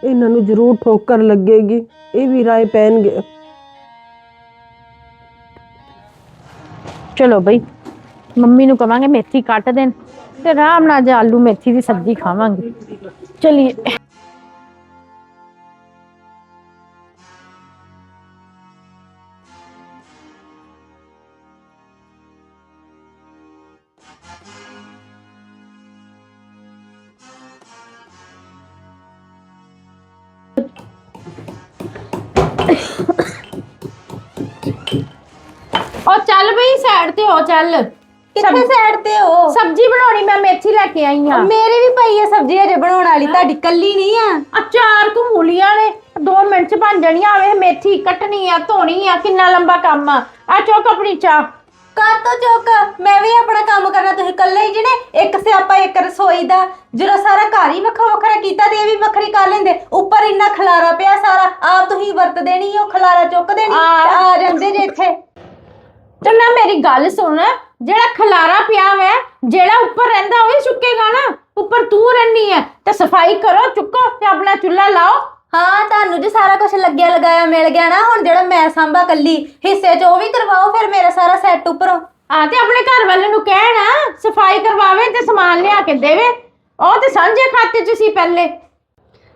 ਇਹਨਾਂ ਨੂੰ ਜ਼ਰੂਰ ਠੋਕਰ ਲੱਗੇਗੀ ਇਹ ਵੀ ਰਾਏ ਪੈਣਗੇ ਚਲੋ ਬਈ ਮੰਮੀ ਨੂੰ ਕਵਾਂਗੇ ਮੇਥੀ ਕੱਟ ਦੇਣ ਤੇ ਆਰਾਮ ਨਾਲ ਜੇ ਆਲੂ ਮੇਥੀ ਦੀ ਸਬਜ਼ੀ ਖਾਵਾਂਗੇ ਚਲਿਏ ਬਈ ਸਾਈਡ ਤੇ ਹੋ ਚੱਲ। ਕਿੱਥੇ ਸਾਈਡ ਤੇ ਹੋ? ਸਬਜ਼ੀ ਬਣਾਉਣੀ ਮੈਂ ਮੇਥੀ ਲੈ ਕੇ ਆਈ ਆ ਮੇਰੀ ਵੀ ਪਈ ਹੈ ਸਬਜ਼ੀ ਅਜੇ ਬਣਾਉਣ ਵਾਲੀ ਤੁਹਾਡੀ ਕੱਲੀ ਨਹੀਂ ਆ। ਅਚਾਰ ਕੁ ਮੂਲੀਆਂ ਨੇ 2 ਮਿੰਟ ਚ ਬਣ ਜਾਣੀਆਂ ਆਵੇ ਮੇਥੀ ਕੱਟਣੀ ਆ ਧੋਣੀ ਆ ਕਿੰਨਾ ਲੰਬਾ ਕੰਮ ਆ। ਆ ਚੁੱਕ ਆਪਣੀ ਚਾਹ। ਕਰ ਤੋ ਚੁੱਕ ਮੈਂ ਵੀ ਆਪਣਾ ਕੰਮ ਕਰਨਾ ਤੁਸੀਂ ਇਕੱਲੇ ਹੀ ਜਿਹਨੇ ਇੱਕ ਸਿਆਪਾ ਇੱਕ ਰਸੋਈ ਦਾ। ਜਿਹੜਾ ਸਾਰਾ ਘਰ ਹੀ ਵੱਖਰਾ ਵੱਖਰਾ ਕੀਤਾ ਤੇ ਇਹ ਵੀ ਵੱਖਰੀ ਕਰ ਲੈਂਦੇ। ਉੱਪਰ ਇੰਨਾ ਖਲਾਰਾ ਪਿਆ ਸਾਰਾ ਆਪ ਤੁਸੀਂ ਵਰਤਦੇ ਨਹੀਂ ਉਹ ਖਲਾਰਾ ਚੁੱਕਦੇ ਨਹੀਂ ਆ। ਆ ਜਾਂਦੇ ਜੇ ਇੱਥੇ। ਤੇ ਨਾ ਮੇਰੀ ਗੱਲ ਸੁਣ ਜਿਹੜਾ ਖਲਾਰਾ ਪਿਆ ਵੈ ਜਿਹੜਾ ਉੱਪਰ ਰਹਿੰਦਾ ਉਹ ਹੀ ਚੁੱਕੇਗਾ ਨਾ। ਉੱਪਰ ਤੂੰ ਰਹਿਨੀ ਹੈ ਤੇ ਸਫ਼ਾਈ ਕਰੋ ਚੁੱਕੋ ਤੇ ਆਪਣਾ ਚੁੱਲ੍ਹਾ ਲਾਓ। ਹਾਂ ਤੁਹਾਨੂੰ ਜੇ ਸਾਰਾ ਕੁਝ ਲੱਗਿਆ ਲਗਾਇਆ ਮਿਲ ਗਿਆ ਨਾ ਹੁਣ ਜਿਹੜਾ ਮੈਂ ਸੰਭਾ ਕੱਲੀ ਹਿੱਸੇ 'ਚ ਉਹ ਵੀ ਕਰਵਾਓ ਫਿਰ ਮੇਰਾ ਸਾਰਾ ਸੈੱਟ ਉੱਪਰੋਂ। ਆ ਤੇ ਆਪਣੇ ਘਰ ਵਾਲੇ ਨੂੰ ਕਹਿਣਾ ਸਫ਼ਾਈ ਕਰਵਾਵੇ ਤੇ ਸਮਾਨ ਲਿਆ ਕੇ ਦੇਵੇ। ਉਹ ਤੇ ਸਾਂਝੇ ਖਾਤੇ 'ਚ ਸੀ ਪਹਿਲੇ।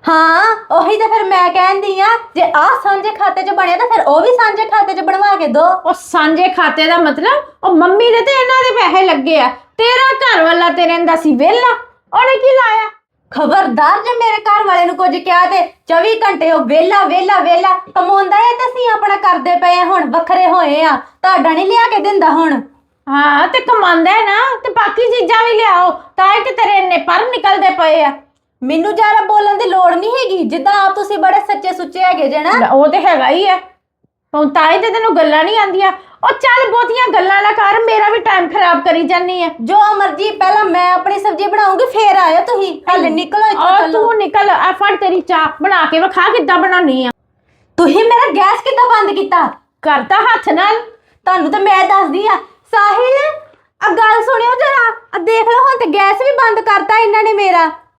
ਹਾਂ ਉਹੀ ਤਾਂ ਫਿਰ ਮੈਂ ਕਹਿੰਦੀ ਆ ਜੇ ਆਹ ਸਾਂਝੇ ਖਾਤੇ 'ਚ ਬਣਿਆ ਤਾਂ ਫਿਰ ਉਹ ਵੀ ਸਾਂਝੇ ਖਾਤੇ 'ਚ ਬਣਵਾ ਕੇ ਦੋ। ਉਹ ਸਾਂਝੇ ਖਾਤੇ ਦਾ ਮਤਲਬ ਉਹ ਮੰਮੀ ਦੇ ਤੇ ਇਹਨਾਂ ਦੇ ਪੈਸੇ ਲੱਗੇ ਆ। ਤੇਰਾ ਘਰ ਵਾਲਾ ਤੇ ਰਹਿੰਦਾ ਸੀ ਵਿਹਲਾ ਉਹਨੇ ਕੀ ਲਾਇਆ? ਖਬਰਦਾਰ ਜੇ ਮੇਰੇ ਘਰ ਵਾਲੇ ਨੂੰ ਕੁਝ ਕਿਹਾ ਤੇ 24 ਘੰਟੇ ਉਹ ਵੇਲਾ ਵੇਲਾ ਵੇਲਾ ਕਮਾਉਂਦਾ ਏ ਤੇ ਅਸੀਂ ਆਪਣਾ ਕਰਦੇ ਪਏ ਆ ਹੁਣ ਵੱਖਰੇ ਹੋਏ ਆ ਤੁਹਾਡਾ ਨਹੀਂ ਲਿਆ ਕੇ ਦਿੰਦਾ ਹੁਣ। ਹਾਂ ਤੇ ਕਮਾਉਂਦਾ ਹੈ ਨਾ ਤੇ ਬਾਕੀ ਚੀਜ਼ਾਂ ਵੀ ਲਿਆਓ ਤਾਂ ਹੀ ਤੇ ਤੇਰੇ ਇੰਨੇ ਪਰ ਨਿਕਲਦੇ ਪਏ ਆ। ਮੈਨੂੰ ਜ਼ਿਆਦਾ ਬੋਲਣ ਦੀ ਲੋੜ ਨਹੀਂ ਹੈਗੀ ਜਿੱਦਾਂ ਆਪ ਤੁਸੀਂ ਬੜੇ ਸੱਚੇ ਸੁੱਚੇ ਹੈਗੇ ਜੇ ਨਾ। ਲੈ, ਉਹ ਤੇ ਹੈਗਾ ਹੀ ਹੈ ਹੁਣ ਤਾਂ ਹੀ ਤੇ ਤੈਨੂੰ ਗੱਲਾਂ ਨਹੀਂ ਆਂਦੀਆਂ ਉਹ ਚੱਲ ਬਹੁਤੀਆਂ ਗੱਲਾਂ ਨਾ ਕਰ ਮੇਰਾ ਵੀ ਟਾਈਮ ਖਰਾਬ ਕਰੀ ਜਾਨੀ ਹੈ ਜੋ ਮਰਜ਼ੀ ਪਹਿਲਾਂ ਮੈਂ ਆਪਣੀ ਸਬਜ਼ੀ ਬਣਾਉਂਗੀ ਫੇਰ ਆਇਓ ਤੁਸੀਂ। ਹਲੇ ਨਿਕਲੋ ਇੱਥੋਂ ਔਰ ਚੱਲੋ। ਤੂੰ ਨਿਕਲ ਆ ਫੜ ਤੇਰੀ ਚਾਹ ਬਣਾ ਕੇ ਵਿਖਾ ਕਿੱਦਾਂ ਬਣਾਉਣੀ ਆ। ਤੁਸੀਂ ਮੇਰਾ ਗੈਸ ਕਿੱਦਾਂ ਬੰਦ ਕੀਤਾ? ਕਰਤਾ ਹੱਥ ਨਾਲ। ਤੁਹਾਨੂੰ ਤਾਂ ਮੈਂ ਦੱਸਦੀ ਆ ਸਾਹਿਲ ਆ ਗੱਲ ਸੁਣਿਓ ਜਰਾ। ਆ ਦੇਖ ਲਓ ਹੁਣ ਤੇ ਗੈਸ ਵੀ ਬੰਦ ਕਰਤਾ ਇਹਨਾਂ ਨੇ ਮੇਰਾ।